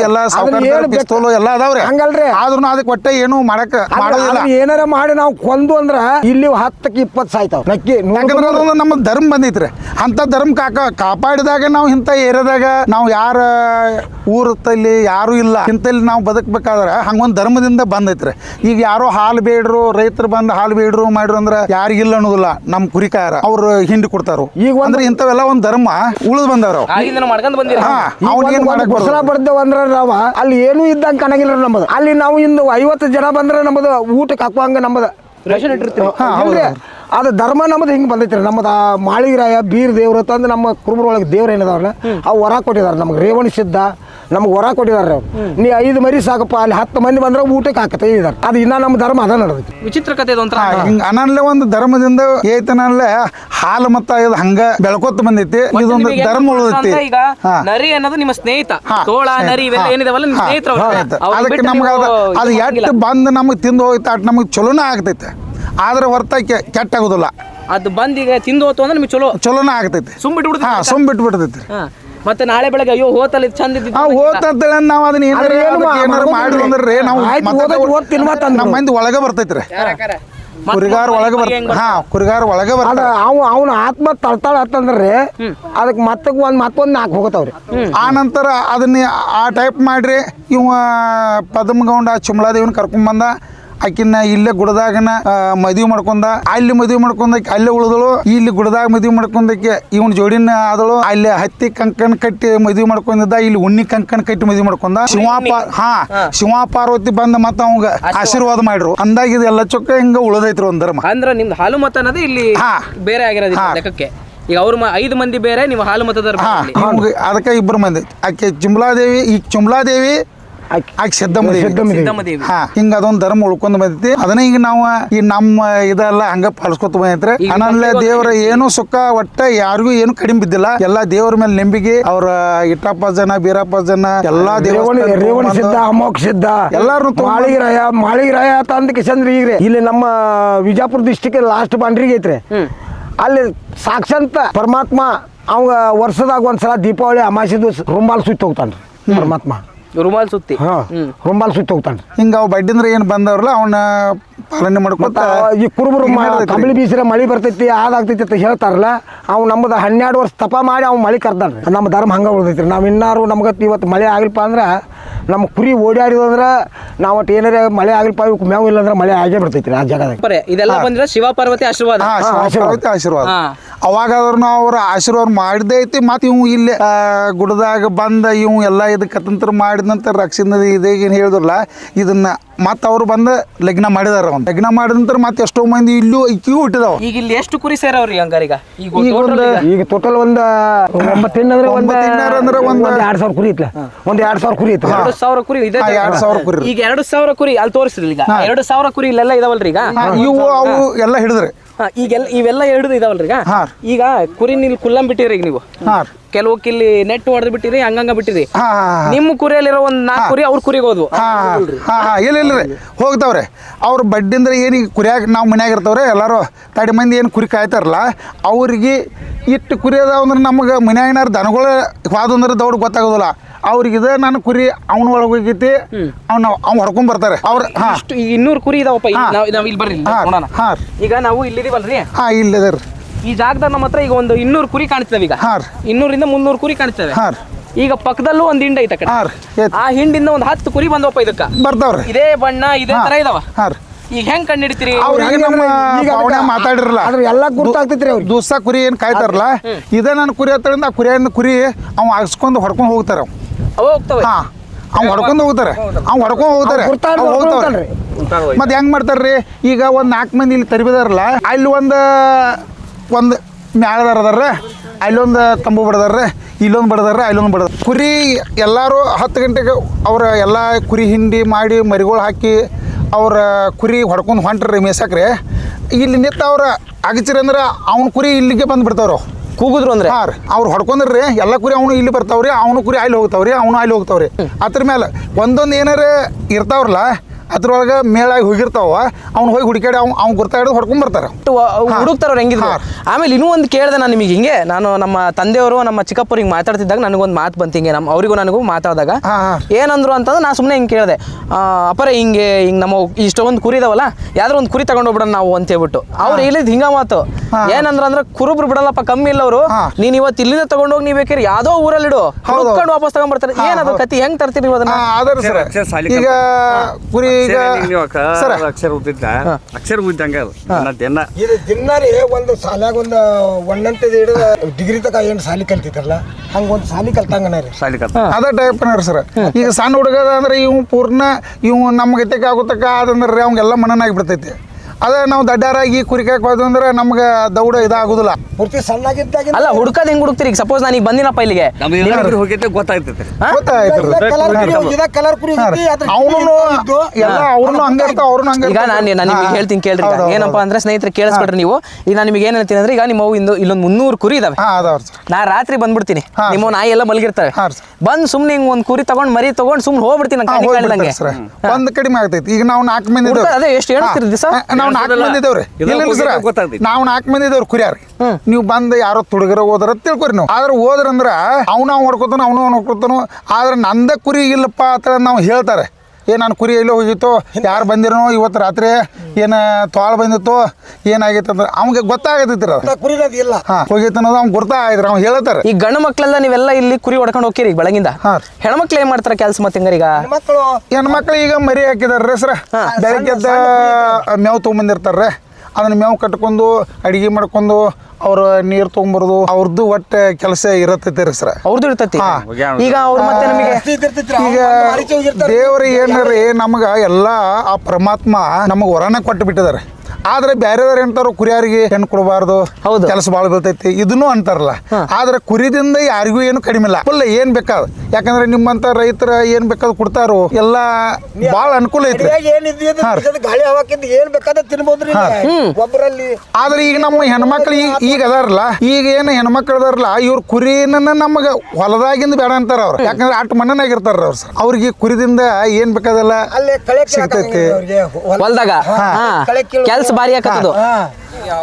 ಎಲ್ಲ ಸಾವುಕಾರ? ಪಿಸ್ತೂಲು ಎಲ್ಲ ಅದಾವ್ರಿ. ಹಂಗಲ್ರಿ. ಆದ್ರೂ ಅದಕ್ಕೆ ಒಟ್ಟೆ ಏನು ಮಾಡಕ್ ಮಾಡೋದಿಲ್ಲ. ಏನಾರ ಮಾಡಿ ನಾವು ಕೊಂದು ಅಂದ್ರ ಇಲ್ಲಿ ಹತ್ತಕ್ಕೆ ಇಪ್ಪತ್ತು ಸಾಯ್ತಾವ. ನಕ್ಕಿ ಯಾಕಂದ್ರೆ ಅದೊಂದು ನಮ್ಮ ಧರ್ಮ ಬಂದೈತ್ರಿ. ಅಂತ ಧರ್ಮ ಕಾಕ ಕಾಪಾಡಿದಾಗ ನಾವು ಇಂಥ ಏರಿಯಾದಾಗ ನಾವು ಯಾರ ಊರತ್ತಲ್ಲಿ ಯಾರು ಇಲ್ಲ. ಇಂತಲ್ಲಿ ನಾವು ಬದುಕಬೇಕಾದ್ರೆ ಹಂಗೊಂದು ಧರ್ಮದಿಂದ ಬಂದೈತ್ರಿ. ಈಗ ಯಾರೋ ಹಾಲು ಬೇಡ್ರು ರೈತರು ಬಂದು ಹಾಲು ಬೇಡ್ರು ಮಾಡ್ರು ಅಂದ್ರೆ ಯಾರಿಗಿಲ್ಲ ಅನ್ನೋದಿಲ್ಲ. ನಮ್ಮ ಕುರಿಕಾರ ಅವ್ರು ಹಿಂಡಿ ಕೊಡ್ತಾರು. ಈಗ ಅಂದ್ರೆ ಇಂಥವೆಲ್ಲ ಒಂದು ಧರ್ಮ ಉಳಿದು ಬಂದವ್ರು. ಆಗಿಂದ ಮಾಡ್ಕೊಂಡ್ ಬಂದಿರ ಹಾ ಅವ್ನ ಏನ್ ಮಾಡಕ್ ಗೊಸಲ ಬರ್ತದೆ ಬಡ್ದೇವ್ ನಾವ ಅಲ್ಲಿ ಏನು ಇದ್ದಂಗೆ ಕಾಣಂಗಿಲ್ಲ ನಮ್ಮದು ಅಲ್ಲಿ ನಾವು ಇಂದು ಐವತ್ತು ಜನ ಬಂದ್ರೆ ನಮ್ಮದು ಊಟಕ್ಕೆ ಹಾಕುವಂಗ ನಮ್ಮದು ರೇಷನ್ ಇಟ್ಟಿರ್ತೀವಿ. ಹಾ, ಇಲ್ರಿ. ಅದು ಧರ್ಮ ನಮ್ಮದು ಹಿಂಗೆ ಬಂದೈತ್ರಿ. ನಮ್ಮದು ಆ ಮಾಳಿಗರಾಯ ಬೀರ್ ದೇವ್ರು ತಂದು ನಮ್ಮ ಕುರುಬರೊಳಗೆ ದೇವ್ರು ಏನಿದಾವ್ರಲ್ಲ ಅವು ವರ ಕೊಟ್ಟಿದ್ದಾರೆ ನಮ್ಗೆ ರೇವಣ ಸಿದ್ಧ ನಮ್ಗೆ ವರ ಕೊಟ್ಟಿದ್ದಾರೆ ಅವ್ರು. ನೀ ಐದು ಮರಿ ಸಾಕಪ್ಪ ಅಲ್ಲಿ ಹತ್ತು ಮಂದಿ ಬಂದ್ರೆ ಊಟಕ್ಕೆ ಹಾಕತ್ತೆ ಇದಾರೆ. ಅದು ಇನ್ನ ನಮ್ಮ ಧರ್ಮ ಅದ ನಡೆದೈತಿ ವಿಚಿತ್ರ ಕತೆ ಇದು ಒಂಥರ. ಹಿಂಗ ಅನಲ್ಲೇ ಒಂದು ಧರ್ಮದಿಂದ ಏತನಲ್ಲೇ ಹಾಲು ಮತ್ತ ಇದು ಹಂಗ ಬೆಳ್ಕೊತ ಬಂದೈತಿ. ಇದೊಂದು ನಿಮಗೆ ಧರ್ಮ ಉಳಿದೈತಿ. ಈಗ ಹಾ. ನರಿ ಅನ್ನೋದು ನಿಮ್ಮ ಸ್ನೇಹಿತ. ಹಾ, ತೋಳ ನರಿ ಇವೆಲ್ಲ. ಏನಿದಾವಲ್ಲ ನಿಮ್ಮ ಸ್ನೇಹಿತರು ಅದಕ್ಕೆ ನಮ್ಗೆ ಅದು ಅದು ಎಷ್ಟು ಬಂದು ನಮಗೆ ತಿಂದು ಹೋಗ್ತಾ ಅಟ್ ನಮಗೆ ಚಲೋನ ಆಗ್ತೈತೆ. ಆದ್ರೆ ಹೊರತಾಗಿ ಕೆಟ್ಟ ಆಗೋದಿಲ್ಲ ಅದು ಬಂದ್ ಈಗ ತಿಂದು ಹೋತು ಅಂದ್ರೆ ನಿಮ್ಗೆ ಚಲೋ. ಚಲೋನ ಆಗ್ತೈತೆ. ಸುಮ್ ಬಿಟ್ಬಿಡ್ತೀವಿ ಹಾ ಸುಮ್ ಬಿಟ್ಟು ಬಿಡ್ತೈತಿ ಹಾ. ಮತ್ತೆ ನಾಳೆ ಬೆಳಗ್ಗೆ ಅಯ್ಯೋ ಹೋತಲ್ ಇದು ಚಂದ ಅಂತ ಹೋತಂತೇಳಿ ನಾವು ಅದನ್ನ ಏನಾರ ಅದ್ರ ಏನು ಏನಾರ ಮಾಡಿದ್ವಿ ಅಂದ್ರೆ ನಾವು ಆಯ್ತು, ಮತ್ತೆ ಅಂದ್ರು. ನಮ್ಮ ಮಂದಿ ಒಳಗೆ ಬರ್ತೈತ್ರಿ ಕುರಿಗಾರ ಒಳಗೆ ಬರ್ತ ಹಾ ಕುರಿಗಾರ ಒಳಗೆ ಅದ ಬರ್ತಾರ. ಅವ ಅವನ ಆತ್ಮ ತಳ್ತಾಳ ಅಂತಂದ್ರೆ ಅದಕ್ಕೆ ಮತ್ತೆ ಒಂದ್ ಮತ್ತೊಂದ್ ನಾಲ್ಕು ಹೋಗತಾವ್ರಿ ಆ ನಂತರ ಅದನ್ನ ಆ ಟೈಪ್ ಮಾಡ್ರಿ ಇವ ಪದ್ಮಗೌಂಡ ಚುಮ್ಲಾದೇವಿನ ಕರ್ಕೊಂಬಂದ ಆಕಿನ ಇಲ್ಲೇ ಗುಡದಾಗನ ಮದುವೆ ಮಾಡ್ಕೊಂಡ. ಅಲ್ಲಿ ಮದುವೆ ಮಾಡ್ಕೊಂಡ ಅಲ್ಲೇ ಉಳಿದಳು. ಇಲ್ಲಿ ಗುಡದಾಗ ಮದುವೆ ಮಾಡ್ಕೊಂಡಕ್ಕೆ ಇವನ್ ಜೋಡಿನ ಆದಳು. ಅಲ್ಲಿ ಹತ್ತಿ ಕಂಕಣ ಕಟ್ಟಿ ಮದುವೆ ಮಾಡ್ಕೊಂಡಿದ್ದ. ಇಲ್ಲಿ ಉಣ್ಣಿ ಕಂಕಣ ಕಟ್ಟಿ ಮದುವೆ ಮಾಡ್ಕೊಂಡ. ಶಿವಾಪ ಹಾ ಶಿವ ಪಾರ್ವತಿ ಬಂದ ಮತ್ತ ಅವಂಗ ಆಶೀರ್ವಾದ ಮಾಡ್ರು ಅಂದಾಗ ಇದು ಎಲ್ಲ ಚೊಕ್ಕ ಹಿಂಗ ಉಳಿದೈತ್ರಿ ಒಂದ್ ಧರ್ಮ. ಅಂದ್ರ ನಿಮ್ದು ಹಾಲು ಮತ ಅನ್ನೋದು ಇಲ್ಲಿ ಹಾ. ಬೇರೆ ಆಗಿರೋದಿಲ್ಲ. ಲೆಕ್ಕಕ್ಕೆ. ಈಗ ಅವ್ರ ಐದು ಮಂದಿ ಬೇರೆ ನೀವು ಹಾಲು ಮತದ ಅದಕ್ಕೆ ಇಬ್ಬರು ಮಂದಿ. ಆಕೆ ಚುಮ್ಲಾದೇವಿ ಈ ಚುಮ್ಲಾದೇವಿ ಆಕೆ ಸಿದ್ದಮ್ಮ ದೇವಿ ಹಾ ಹಿಂಗ ಅದೊಂದ್ ಧರ್ಮ ಉಳ್ಕೊಂಡ್ ಬಂದೈತಿ ಅದನ್ನ ಈಗ ನಾವು ಈ ನಮ್ಮ ಇದೆಲ್ಲ ಹಂಗ ಪಾಲಿಸ್ಕೊತ ಬಂದೈತ್ರಿ ಈಗ ಅನಲ್ಲ ದೇವರ ಏನು ಸುಖ ಒಟ್ಟ ಯಾರಿಗೂ ಏನು ಕಡಿಮೆ ಬಿದ್ದಿಲ್ಲ. ಎಲ್ಲಾ ದೇವ್ರ ಮೇಲೆ ನಂಬಿಕೆ ಅವ್ರ ಇಟ್ಟಪ್ಪ ಜನ ಬೀರಪ್ಪ ಜನ ಎಲ್ಲಾ ದೇವಸ್ಥಾನ ಸಿದ್ಧ ಅಮೋಕ್ ಸಿದ್ಧ ಎಲ್ಲಾರ್ನೂ ರಾಯ ಮಾಳಿಗರಾಯ ಮಾಳಿಗರಾಯ ಅಂತ ಕಿಶಂದ್ರಿ ಈಗ್ರಿ. ಇಲ್ಲಿ ನಮ್ಮ ವಿಜಾಪುರ ಡಿಸ್ಟಿಕ್ ಲಾಸ್ಟ್ ಬಾಂಡ್ರಿಗೆ ಐತ್ರಿ. ಅಲ್ಲಿ ಸಾಕ್ಷಾಂತ ಪರಮಾತ್ಮ ಅವಾಗ ವರ್ಷದಾಗ ಒಂದ್ಸಲ ದೀಪಾವಳಿ ಅಮಾಸಿದ ರುಂಬಾಲ್ ಸುತ್ತ ಹೋಗ್ತಾನ್ರಿ ಪರಮಾತ್ಮ. ರುಮಾಲ್ ಸುತ್ತಿ. ಹಾ ರುಂಬಾಲ್ ಸುತ್ತಿ ಹೋಗ್ತಾನೆ. ಹಿಂಗ ಅವ್ ಬಡ್ಡಿಂದ್ರ ಏನ್ ಬಂದವ್ರಲ್ಲ ಅವನ್ನ ಪಾಲನೆ ಮಾಡ್ಕೊತ ಈ ಕುರುಬರು. ಕಂಬಳಿ ಬೀಸಿರ ಮಳಿ ಬರ್ತೈತಿ ಅದಾಗ್ತೈತಿ ಅಂತ ಹೇಳ್ತಾರಲ್ಲ ಅವ್ ನಮ್ದು ಹನ್ನೆರಡು ವರ್ಷ ತಪ ಮಾಡಿ ಅವ್ನು ಮಳಿ ಕರ್ದಾನ್ರಿ ನಮ್ಮ ಧರ್ಮ ಹಂಗ ಉಳ್ದೈತ್ರಿ. ನಾವು ಇನ್ನಾರು ನಮ್ಗೆ ಇವತ್ತು ಮಳೆ ಆಗ್ಲಿಪ್ಪ ಅಂದ್ರೆ ನಮ್ಮ ಕುರಿ ಓಡಾಡಿದ್ವು ಅಂದ್ರೆ ನಾವು ಒಟ್ಟು ಏನಾರ ಮಳೆ ಆಗ್ಲಿಪ್ಪ ಇವಕ್ಕೆ ಮೇವು ಇಲ್ಲ ಅಂದ್ರೆ ಮಳೆ ಆಗೇ ಬಿಡ್ತೈತ್ರಿ ಆ ಜಾಗದಾಗ. ಬರೇ ಇದೆಲ್ಲ ಬಂದ್ರೆ ಶಿವ ಪಾರ್ವತಿ ಆಶೀರ್ವಾದ. ಹಾ ಶಿವ ಆಶೀರ್ವಾದ. ಪಾರ್ವತಿ ಆಶೀರ್ವಾದ. ಹಾ. ಅವಾಗ ಅವ್ರನ್ನ ಅವ್ರ ಆಶೀರ್ವಾದ ಮಾಡಿದೆ ಐತಿ ಮತ್ತೆ ಇವ್ ಇಲ್ಲಿ ಗುಡದಾಗ ಬಂದ ಇವ್ ಎಲ್ಲ ಇದಕ್ಕೆ ತಂತ್ರ ಮಾಡಿದ ನಂತರ ರಕ್ಷಿಂದ ಇದೇಗೇನು ಹೇಳಿದ್ರಲ್ಲ ಇದನ್ನ ಮತ್ತೆ ಅವ್ರು ಬಂದ ಲಗ್ನ ಮಾಡಿದಾರ ಅವ್ನು. ಲಗ್ನ ಮಾಡಿದ ನಂತರ ಮತ್ತೆ ಎಷ್ಟೋ ಮಂದಿ ಇಲ್ಲೂ ಇಕ್ಕಿಯೂ ಹುಟ್ಟಿದಾವ. ಈಗ ಇಲ್ಲಿ ಎಷ್ಟು ಕುರಿ ಸೇರವ್ರಿ ಹಂಗಾರೀಗ ಈಗ? ಒಂದು- ಈಗ? ಟೋಟಲ್ ಒಂದ್ ಒಂಬತ್ತು ಹೆಣ್ಣು ಅಂದ್ರೆ ಒಂದು ಅಂದ್ರೆ ಒಂದ್- ಎರಡ್ ಸಾವಿರ ಕುರಿ ಐತ್ಲ? ಒಂದು ಎರಡ್ ಸಾವಿರ ಕುರಿ ಇತ್ತು ಎರಡು ಸಾವಿರ ಕುರಿ ಇದೆ ಎರಡು ಸಾವಿರ ಕುರಿ. ಈಗ ಎರಡು ಸಾವಿರ ಕುರಿ ಅಲ್ಲಿ ತೋರಿಸ್ರಿ ಈಗ. ಎರಡು ಸಾವಿರ ಕುರಿ ಇಲ್ಲೆಲ್ಲ ಇದಾವಲ್ರಿ ಈಗ? ಇವು ಅವು ಎಲ್ಲ ಹಿಡಿದ್ರಿ. ಈಗೆಲ್ಲ ಇವೆಲ್ಲ ಎರಡು ಇದಾವಲ್ರಿ ಈಗ? ಹಾ. ಈಗ ಕುರಿ ನಿಲ್ ಕುಲ್ಲಂ ಬಿಟ್ಟಿರಿ ಈಗ ನೀವು. ಹಾಂ ಕೆಲವಕ್ಕೆ ಇಲ್ಲಿ ನೆಟ್ ಹೊಡೆದು ಬಿಟ್ಟಿರಿ ಹಂಗಂಗ ಬಿಟ್ಟಿರಿ. ಹಾ ನಿಮ್ಮ ಕುರಿಯಲ್ಲಿರೋ ಒಂದ್ ನಾಲ್ಕು ಕುರಿ ಅವ್ರ ಕುರಿಗೆ ಹೋದ್ವು. ಹಾ ಹಾ ಹಾ. ಇಲ್ಲ ಇಲ್ಲ ರೀ. ಹೋಗ್ತಾವ್ರೆ. ಅವ್ರ ಬಡ್ಡಿಂದ್ರೆ ಏನು ಕುರಿಯಾಗ ನಾವು ಮನ್ಯಾಗ ಇರ್ತಾವ್ರೆ ಎಲ್ಲರೂ ತಡಿ ಮಂದಿ ಏನು ಕುರಿ ಕಾಯ್ತಾರಲ್ಲ ಅವ್ರಿಗೆ ಇಟ್ಟು ಕುರಿ ಅದಾವ ಅಂದ್ರೆ ನಮಗೆ ಮನ್ಯಾಗಿನಾರ ದನಗಳು ಹೋದು ಅಂದ್ರೆ ದೌಡ್ ಗೊತ್ತಾಗೋದಿಲ್ಲ. ಅವ್ರಿಗೆ ಇದು ನನ್ನ ಕುರಿ ಅವನ ಒಳಗೆ ಹೋಗೈತಿ ಅವ್ನ ಅವ್ನು ಹೊಡ್ಕೊಂಡ್ ಬರ್ತಾರೆ. ಅವ್ರ ಹಾ. ಇಷ್ಟು ಈಗ ಇನ್ನೂರು ಕುರಿ ಇದಾವಪ್ಪ ಇಲ್ಲಿ ನಾವು ನಾವು ಇಲ್ಲಿ ಬರ್ರಿ ಇಲ್ಲಿ ನೋಡೋಣ. ಹಾ. ಈಗ ನಾವು ಇಲ್ಲಿದೀವಲ್ರಿ ಹಾ ಇಲ್ಲದ ರೀ ಈ ಜಾಗದಾಗ ನಮ್ಮ ಹತ್ರ ಈಗ ಒಂದು ಇನ್ನೂರು ಕುರಿ ಕಾಣಿಸ್ತವೆ ಈಗ. ಹಾ. ರೀ. ಇನ್ನೂರಿಂದ ಮುನ್ನೂರು ಕುರಿ ಕಾಣಿಸ್ತವೆ. ಹಾ. ರೀ ಈಗ ಪಕ್ಕದಲ್ಲೂ ಒಂದು ಹಿಂಡ್ ಐತೆ ಆ ಕಡೆ. ಹಾ. ರೀ. ಆ ಹಿಂಡಿಂದ ಒಂದು ಹತ್ತು ಕುರಿ ಬಂದವಪ್ಪ ಇದಕ್ಕ. ಬರ್ತಾವ್ರಿ. ಇದೇ ಬಣ್ಣ ಇದೇ ತರ ಇದಾವ. ಹಾ. ರೀ ಈಗ ಹೆಂಗ್ ಕಂಡಿಡ್ತೀರಿ ಅವ್ರಿಗೆ ನಮ್ಮ ಈಗ ಭಾವನೆ ಮಾತಾಡಿರಲ್ಲ. ಅದ್ರ ಎಲ್ಲ ಗುರ್ತಾಗ್ತೈತ್ರಿ ಅವ್ರಿಗೆ. ದೂಸ ಕುರಿ ಏನು ಕಾಯ್ತಾರಲ್ಲ ಇದೇ ನನ್ನ ಕುರಿ ಹತ್ತಳಿಂದ ಆ ಕುರಿಯನ್ನು ಕುರಿ ಅವ್ ಹಾಕ್ಸ್ಕೊಂಡು ಹೊಡ್ಕೊಂಡು ಹೋಗ್ತಾರೆ ಅವ್ ಅವ ಹೋಗ್ತವೆ. ಹಾ ಅವ್ನು ಹೊಡ್ಕೊಂಡು ಹೋಗ್ತಾರೆ. ಅವ್ನು ಹೊಡ್ಕೊಂಡು ಹೋಗ್ತಾರೆ. ಮತ್ತೆ ಹೆಂಗ್ ಮಾಡ್ತಾರ್ರಿ ಈಗ ಒಂದು ನಾಲ್ಕು ಮಂದಿ ಇಲ್ಲಿ ತರಿಬಿದಾರಲ್ಲ ಅಲ್ಲಿ ಒಂದು ಒಂದು ಮ್ಯಾಳದಾರ ಅದಾರ ಅಲ್ಲೊಂದು ತಂಬು ಬಡದಾರ ಇಲ್ಲೊಂದು ಬಡದಾರ ಅಲ್ಲೊಂದು ಬಡದ ಕುರಿ ಎಲ್ಲರೂ ಹತ್ತು ಗಂಟೆಗೆ ಅವ್ರ ಎಲ್ಲ ಕುರಿ ಹಿಂಡಿ ಮಾಡಿ ಮರಿಗಳು ಹಾಕಿ ಅವ್ರ ಕುರಿ ಹೊಡ್ಕೊಂಡು ಹೊಂಟ್ರಿ ಮೇಸಾಕ್ರಿ. ಇಲ್ಲಿ ನಿಂತ ಅವ್ರ ಅಗಚಿರಿ ಅಂದ್ರೆ ಅವ್ನ ಕುರಿ ಇಲ್ಲಿಗೆ ಬಂದು ಬಿಡ್ತಾವ್ರು ಕೂಗುದ್ರು ಅಂದ್ರೆ? ಹಾಂ ರೀ. ಅವ್ರು ಹೊಡ್ಕೊಂಡ್ರಿ ಎಲ್ಲ ಕುರಿ ಅವನು ಇಲ್ಲಿ ಬರ್ತಾವ್ರಿ, ಅವನು ಕುರಿ ಅಲ್ಲಿ ಹೋಗ್ತಾವ್ರಿ, ಅವನು ಅಲ್ಲಿ ಹೋಗ್ತಾವ್ರಿ. ಅದ್ರ ಮೇಲೆ ಒಂದೊಂದು ಏನಾರ ಇರ್ತಾವ್ರಲ್ಲ ಅದ್ರೊಳಗೆ ಮೇಳಾಗಿ ಹೋಗಿರ್ತಾವ ಅವ್ನು ಹೋಗಿ ಹುಡುಕಾಡಿ ಅವ್ನು ಅವ್ನು ಗುರ್ತಾ ಹಿಡಿದು ಹೊಡ್ಕೊಂಡ್ ಬರ್ತಾರೆ. ಹುಡುಕ್ತಾರ ಅವ್ರು ಹೆಂಗಿದ್ರು. ಆಮೇಲೆ ಇನ್ನೂ ಒಂದು ಕೇಳಿದೆ ನಾನು ನಿಮಗೆ ಹಿಂಗೆ ನಾನು ನಮ್ಮ ತಂದೆಯವರು ನಮ್ಮ ಚಿಕ್ಕಪ್ಪರು ಹಿಂಗೆ ಮಾತಾಡ್ತಿದ್ದಾಗ ನನಗೊಂದು ಮಾತು ಬಂತು ಹಿಂಗೆ ನಮ್ಮ ಅವರಿಗೂ ನನಗೂ ಮಾತಾಡಿದಾಗ. ಏನಂದ್ರು ಅಂತಂದ್ರೆ ನಾನು ಸುಮ್ಮನೆ ಹಿಂಗೆ ಕೇಳಿದೆ ಅಪ್ಪರ ಹಿಂಗೆ ಹಿಂಗೆ ನಮ್ಮ ಇಷ್ಟೊಂದು ಕುರಿ ಇದಾವಲ್ಲ ಯಾವ್ದಾರು ಒಂದು ಕುರಿ ತಗೊಂಡು ಹೋಗ್ಬಿಡೋಣ ನಾವು ಅಂತ ಹೇಳ್ಬಿಟ್ಟು. ಅವ್ರು ಹೇಳಿದ್ ಹಿಂಗ ಮಾತು. ಏನಂದ್ರ ಅಂದ್ರೆ ಕುರುಬ್ರು ಬಿಡಲ್ಲಪ್ಪ ಕಮ್ಮಿ ಇಲ್ಲ ಅವರು. ನೀನು ಇವತ್ತು ಇಲ್ಲಿಂದ ತಗೊಂಡೋಗಿ ನೀವು ಬೇಕಾದ್ರೆ ಯಾವ್ದೋ ಊರಲ್ಲಿಡು. ಇಡು ಹುಡ್ಕೊಂಡು ವಾಪಸ್ ತಗೊಂಡ್ಬರ್ತಾರೆ ಏನದು. ಕತಿ? ಹೆಂಗ್ ತರ್ತೀರಿ ಈಗ ಕುರಿ ಈಗ ಸರ್ ಅಕ್ಷರ ಅಕ್ಷರ ಓದಿದ್ದ ಅಕ್ಷರ ಅದು. ನನ್ನ ದಿನ. ಇದು ದಿನ ರೀ ಒಂದು ಸಾಲಾಗ ಒಂದು ಒಂದಂತೆ ಹಿಡಿದ ಡಿಗ್ರಿ ತಕ ಏನು ಸಾಲಿ ಕಲ್ತಿದ್ರಲ್ಲ ಹಂಗ ಒಂದು ಸಾಲಿ ಕಲ್ತಂಗನ ರೀ. ಶಾಲಿ ಕಲ್ತ. ಅದ ಟೈಪ್ ಸರ್. ಈಗ ಸಣ್ಣ ಹುಡುಗ ಅಂದ್ರೆ ಇವ್ ಪೂರ್ಣ ಇವ್ ನಮ್ಮ ಗತಿಗೆ ಆಗುತ್ತಕ ಅದಂದ್ರೆ ಅವಂಗೆಲ್ಲ ಮನನಾಗಿ ಬಿಡ್ತೈತಿ. ಅದ ನಾವು ದಡ್ಡಾರಾಗಿ ಕುರಿ ಕೊಯ್ದು ಹೋದ್ವಿ ಅಂದ್ರೆ ನಮ್ಗೆ ದೌಡ ಇದಾಗುದಿಲ್ಲ. ಪೂರ್ತಿ ಸಣ್ಣಾಗಿದ್ದಾಗ ಅಲ್ಲ ಹುಡ್ಕದ್ ಹೆಂಗ್ ಹುಡುಕ್ತೀರಿ? ಈಗ ಸಪೋಸ್ ನಾನೀಗ ಈಗ ಬಂದಿನಪ್ಪ ಇಲ್ಲಿಗೆ. ಹೋಗಿದ್ದೆ ಗೊತ್ತಾಗ್ತೈತೆ ಅವನು ಎಲ್ಲ ಅವ್ರನ್ನು ಹಂಗ ಇರ್ತಾವ ಅವ್ರನ್ನು ಹಂಗ ಈಗ ನಾನು ನಾನು ನಿಮಗೆ ಹೇಳ್ತೀನಿ ಕೇಳ್ರಿ ಏನಪ್ಪ ಏನಪ್ಪಾ ಅಂದ್ರೆ ಸ್ನೇಹಿತರೆ ಕೇಳಿಸ್ಬಿಟ್ರಿ ನೀವು. ಈಗ ನಾನು ನಿಮಗೆ ಏನ್ ಹೇಳ್ತೀನಿ ಅಂದ್ರೆ ಈಗ ನಿಮ್ಮ ಅವು ಇಂದು ಇಲ್ಲೊಂದು ಮುನ್ನೂರು ಕುರಿ ಇದಾವೆ. ಹಾ ಅದಾವ್ರಿ ಸರ್. ನಾ ರಾತ್ರಿ ಬಂದ್ಬಿಡ್ತೀನಿ. ಹಾ. ನಿಮ್ಮ ನಾಯಿ ಎಲ್ಲ ಮಲಗಿರ್ತಾರೆ. ಹಾ, ಸರ್. ಬಂದ್ ಸುಮ್ನೆ ಹಿಂಗ್ ಒಂದ್ ಕುರಿ ತಗೊಂಡ್ ಮರಿ ತಗೊಂಡ್ ಸುಮ್ನೆ ಹೋಗ್ಬಿಡ್ತೀನಿ ಹಾ, ನಾನು ಹೋಗ್ಬಿಡ್ತಾರೆ ಸರ್. ಒಂದ್ ಕಡಿಮೆ ಆಗ್ತೈತಿ. ಈಗ ನಾವು ನಾಲ್ಕು ಮಂದಿ ಹುಡ್ಕ-. ಅದೇ ಎಷ್ಟು ಹೇಳ್ತೀರಿ ಹಾ. ದಿವ್ಸ? ನಾವು ನಾಲ್ಕು ಮಂದಿ ಇದ್ದೇವ್ರಿ ಇದು ಇಲ್ಲ ಸರ್? ಗೊತ್ತಾಗ್ತೈತಿ. ನಾವು ನಾಲ್ಕು ಮಂದಿ ಇದ್ದೇವ್ರಿ ಕುರಿಯಾರ ನೀವು ಬಂದು ಯಾರೋ ತುಡುಗರ ಹೋದ್ರ ತಿಳ್ಕೊರಿ ನೀವು. ಆದ್ರೆ ಹೋದ್ರಂದ್ರ ಅವ್ನ ಅವ್ನು ಹೊಡ್ಕೊತಾನ ಅವನು ಅವ್ನು ಹೊಡ್ಕೊತಾನು ಆದ್ರೆ ನಂದ ಕುರಿ ಇಲ್ಲಪ್ಪ ಅಂತ ನಾವು ಹೇಳ್ತಾರೆ. ಏ ನಾನು ಕುರಿ ಎಲ್ಲೋ ಹೋಗಿತ್ತು? ಯಾರು ಬಂದಿರೋ ಇವತ್ತು ರಾತ್ರಿ ಏನು ತೋಳ ಬಂದಿತ್ತು? ಏನಾಗಿತ್ತು ಅಂದ್ರೆ ಅವ್ನಿಗೆ ಗೊತ್ತಾಗತ್ತಿರ ಕುರಿನದ್ ಇಲ್ಲ. ಹೋಗಿತ್ತು ಹೋಗೈತೆ ಅನ್ನೋದು ಅವ್ನು ಗುರ್ತಾಗಿದ್ರೆ ಅವ್ನು ಹೇಳ್ತಾರೆ. ಈ ಗಂಡು ಮಕ್ಕಳೆಲ್ಲ ನೀವೆಲ್ಲ ಇಲ್ಲಿ ಕುರಿ ಹೊಡ್ಕೊಂಡು ಹೋಗಿರಿ ಈಗ ಬೆಳಗಿಂದ. ಹಾ. ಹೆಣ್ಮಕ್ಳು ಏನ್ ಮಾಡ್ತಾರೆ ಕೆಲಸ ಮತ್ತೆ ಹಿಂಗಾರೀಗ ಮಕ್ಕಳು ಹೆಣ್ಮಕ್ಳು ಈಗ ಮರಿ ಹಾಕಿದಾರೆ ಸರ್. ಮೇವ್ ಮೇವು ತೊಗೊಂಬಂದಿರ್ತಾರೆ ಅದನ್ನ ಮೇವು ಕಟ್ಕೊಂಡು ಅಡಿಗೆ ಮಾಡ್ಕೊಂಡು ಅವ್ರ ನೀರು ತೊಗೊಂಬರೋದು ಅವ್ರದ್ದು ಒಟ್ಟು ಕೆಲಸ ಇರತ್ತೈತೆ ರೀ ಸರ್. ಅವ್ರದ್ದು ಇರ್ತೈತಿ ಹಾ. ಈಗ ಅವ್ರು ಮತ್ತೆ ನಮಗೆ ಈಗ ದೇವ್ರ ಏನಾರ ನಮ್ಗ ಎಲ್ಲ ಆ ಪರಮಾತ್ಮ ನಮಗೆ ವರನ ಕೊಟ್ಟು ಬಿಟ್ಟಿದ್ದಾರೆ ಆದ್ರೆ ಬ್ಯಾರೆದವ್ರು ಏನಂತಾರ ಕುರಿಯಾರಿಗೆ ಹೆಣ್ಣು ಕೊಡಬಾರ್ದು ಹೌದು. ಕೆಲಸ ಭಾಳ ಬೀಳ್ತೈತಿ ಇದನ್ನು ಅಂತಾರಲ್ಲ. ಆದ್ರೆ ಕುರಿದಿಂದ ಯಾರಿಗೂ ಏನು ಕಡಿಮೆ ಇಲ್ಲ. ಫುಲ್ ಏನ್ ಬೇಕಾದ? ಯಾಕಂದ್ರೆ ನಿಮ್ಮಂತ ರೈತರ ಏನ್ ಬೇಕಾದ್ ಕೊಡ್ತಾರೋ ಎಲ್ಲ ಬಾಳ ಅನುಕೂಲ ಐತಿ. ಗಾಳಿ ಏನ್ ಬೇಕಾದ ತಿನ್ಬೋದ್ರಿ ಒಬ್ಬರಲ್ಲಿ ಆದ್ರೆ ಈಗ ನಮ್ಮ ಹೆಣ್ಮಕ್ಳು ಈಗ ಈಗ ಅದಾರಲ್ಲ ಈಗ ಏನು ಹೆಣ್ಮಕ್ಳು ಅದಾರಲ್ಲ ಇವ್ರ ಕುರಿನ ನಮಗ ಹೊಲದಾಗಿಂದ ಬೇಡ ಅಂತಾರ ಅವ್ರು. ಯಾಕಂದ್ರೆ ಅಟ್ ಮಣ್ಣನಾಗಿರ್ತಾರ ಅವ್ರು ಸರ್. ಅವ್ರಿಗೆ ಕುರಿದಿಂದ ಏನ್ ಬೇಕಾದಲ್ಲ ಅಲ್ಲೇ ಕಳೆ ಸಿಗ್ತೈತಿ. ಹೊಲದಾಗ. ಕೆಲಸ ಕಳೆ ಕೀಳು- ಕೆಲಸ ಭಾರಿ ಹಾಕತ್ತದು.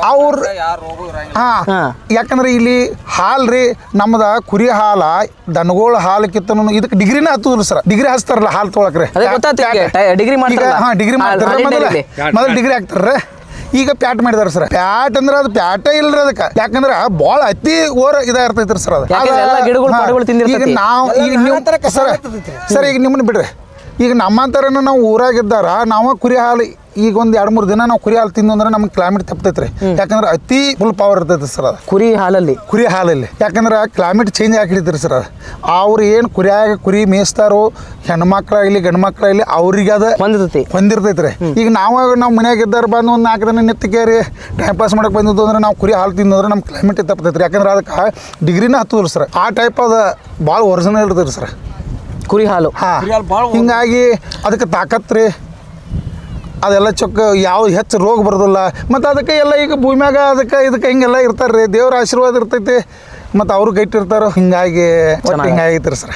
ಅವ್ರ ಹಾ ಹಾ. ಯಾಕಂದ್ರೆ ಇಲ್ಲಿ ಹಾಲ್ ರೀ ನಮ್ದ ಕುರಿ ಹಾಲ ದನಗೋಳ ಹಾಲಕ್ಕಿಂತ ಇದಕ್ಕೆ ಡಿಗ್ರಿನ ಹತ್ತುದಿಲ್ಲ ಸರ್. ಡಿಗ್ರಿ ಹಚ್ತಾರಲ್ಲ ಹಾಲು ತೊಳಕ್ರೆ ಅದೇ ಗೊತ್ತಾಯ್ತು ಈಗ, ಡಿಗ್ರಿ ಮಾಡ್ತಾರಲ್ಲ. ಹಾ ಡಿಗ್ರಿ ಹಾಲ್- ಮಾಡ್ತಾರ ಮೊದಲ. ಡಿಗ್ರಿ ಹಾಕ್ತಾರ ಈಗ ಪ್ಯಾಟ್ ಮಾಡಿದಾರ ಸರ್. ಪ್ಯಾಟ್ ಅಂದ್ರೆ ಅದು ಪ್ಯಾಟೇ ಇಲ್ರಿ ಅದಕ್ಕೆ. ಯಾಕಂದ್ರೆ ಬಾಳ ಅತಿ ಓರ ಇದಾ ಇರ್ತೈತ್ರಿ ಸರ್ ಅದು. ಯಾಕಂದ್ರೆ ಎಲ್ಲ ಗಿಡಗಳು, ಹಾ. ಪಾಡುಗಳು ತಿಂದಿರ್ತೈತಿ. ಈಗ ನಾವು ಈಗ ನೀವು ಸರ್ ಸರ್ ಈಗ ನಿಮ್ಮನ್ನ ಬಿಡ್ರಿ. ಈಗ ನಮ್ಮಂತರನ ನಾವು ಊರಾಗಿದ್ದಾರ ನಾವು ಕುರಿ ಹಾಲು ಈಗ ಒಂದು ಎರಡು ಮೂರು ದಿನ ನಾವು ಕುರಿ ಹಾಲು ತಿಂದು ಅಂದ್ರೆ ನಮ್ಗೆ ಕ್ಲೈಮೇಟ್ ತಪ್ತೈತ್ರಿ. ಯಾಕಂದ್ರೆ ಅತಿ ಫುಲ್ ಪವರ್ ಇರ್ತೈತೆ ಸರ್ ಅದು. ಕುರಿ ಹಾಲಲ್ಲಿ ಕುರಿ ಹಾಲಲ್ಲಿ ಯಾಕಂದ್ರೆ ಕ್ಲೈಮೇಟ್ ಚೇಂಜ್ ಆಗಿಡ್ತೀರಿ ಸರ್ ಅವ್ರು ಏನು ಕುರಿಯಾಗ ಕುರಿ ಮೇಯಿಸ್ತಾರೋ ಹೆಣ್ಮಕ್ಳಾಗಲಿ ಗಂಡು ಮಕ್ಳಾಗಲಿ ಅವ್ರಿಗೆ ಅದು ಬಂದಿರ್ತೈತಿ ಹೊಂದಿರ್ತೈತ್ರಿ. ಈಗ ನಾವು ನಾವು ಮನ್ಯಾಗ ಇದ್ದಾರೆ ಬಂದು ಒಂದು ನಾಲ್ಕು ದಿನ ನಿತ್ತಿಗೆ ಟೈಮ್ ಪಾಸ್ ಮಾಡಕ್ಕೆ ಬಂದಿದ್ದು ಅಂದ್ರೆ ನಾವು ಕುರಿ ಹಾಲು ತಿಂದು ಅಂದ್ರೆ ನಮ್ಮ ಕ್ಲೈಮೇಟ್ ತಪ್ಪತೈತಿ ಯಾಕಂದ್ರೆ ಅದಕ್ಕೆ ಡಿಗ್ರಿನ ಹತ್ತದ್ರಿ ಸರ್. ಆ ಟೈಪ್ ಅದು ಭಾಳ ಒರಿಜಿನಲ್ ಇರ್ತೈತಿ ಸರ್. ಕುರಿ ಹಾಲು ಹಾಂ ಹಿಂಗಾಗಿ ಅದಕ್ಕೆ ತಾಕತ್ರಿ ಅದೆಲ್ಲ ಚೊಕ್ಕ ಯಾವ ಹೆಚ್ಚು ರೋಗ ಬರೋದಿಲ್ಲ. ಮತ್ತು ಅದಕ್ಕೆ ಎಲ್ಲ ಈಗ ಭೂಮ್ಯಾಗ ಅದಕ್ಕೆ ಇದಕ್ಕೆ ಹಿಂಗೆಲ್ಲ ಇರ್ತಾರೆ ರೀ ದೇವ್ರ ಆಶೀರ್ವಾದ ಇರ್ತೈತಿ. ಮತ್ತು ಅವರು ಗಟ್ಟಿರ್ತಾರೋ ಹಿಂಗಾಗಿ ಒಟ್ಟು ಹಿಂಗಾಗೈತ್ರಿ ಸರ್.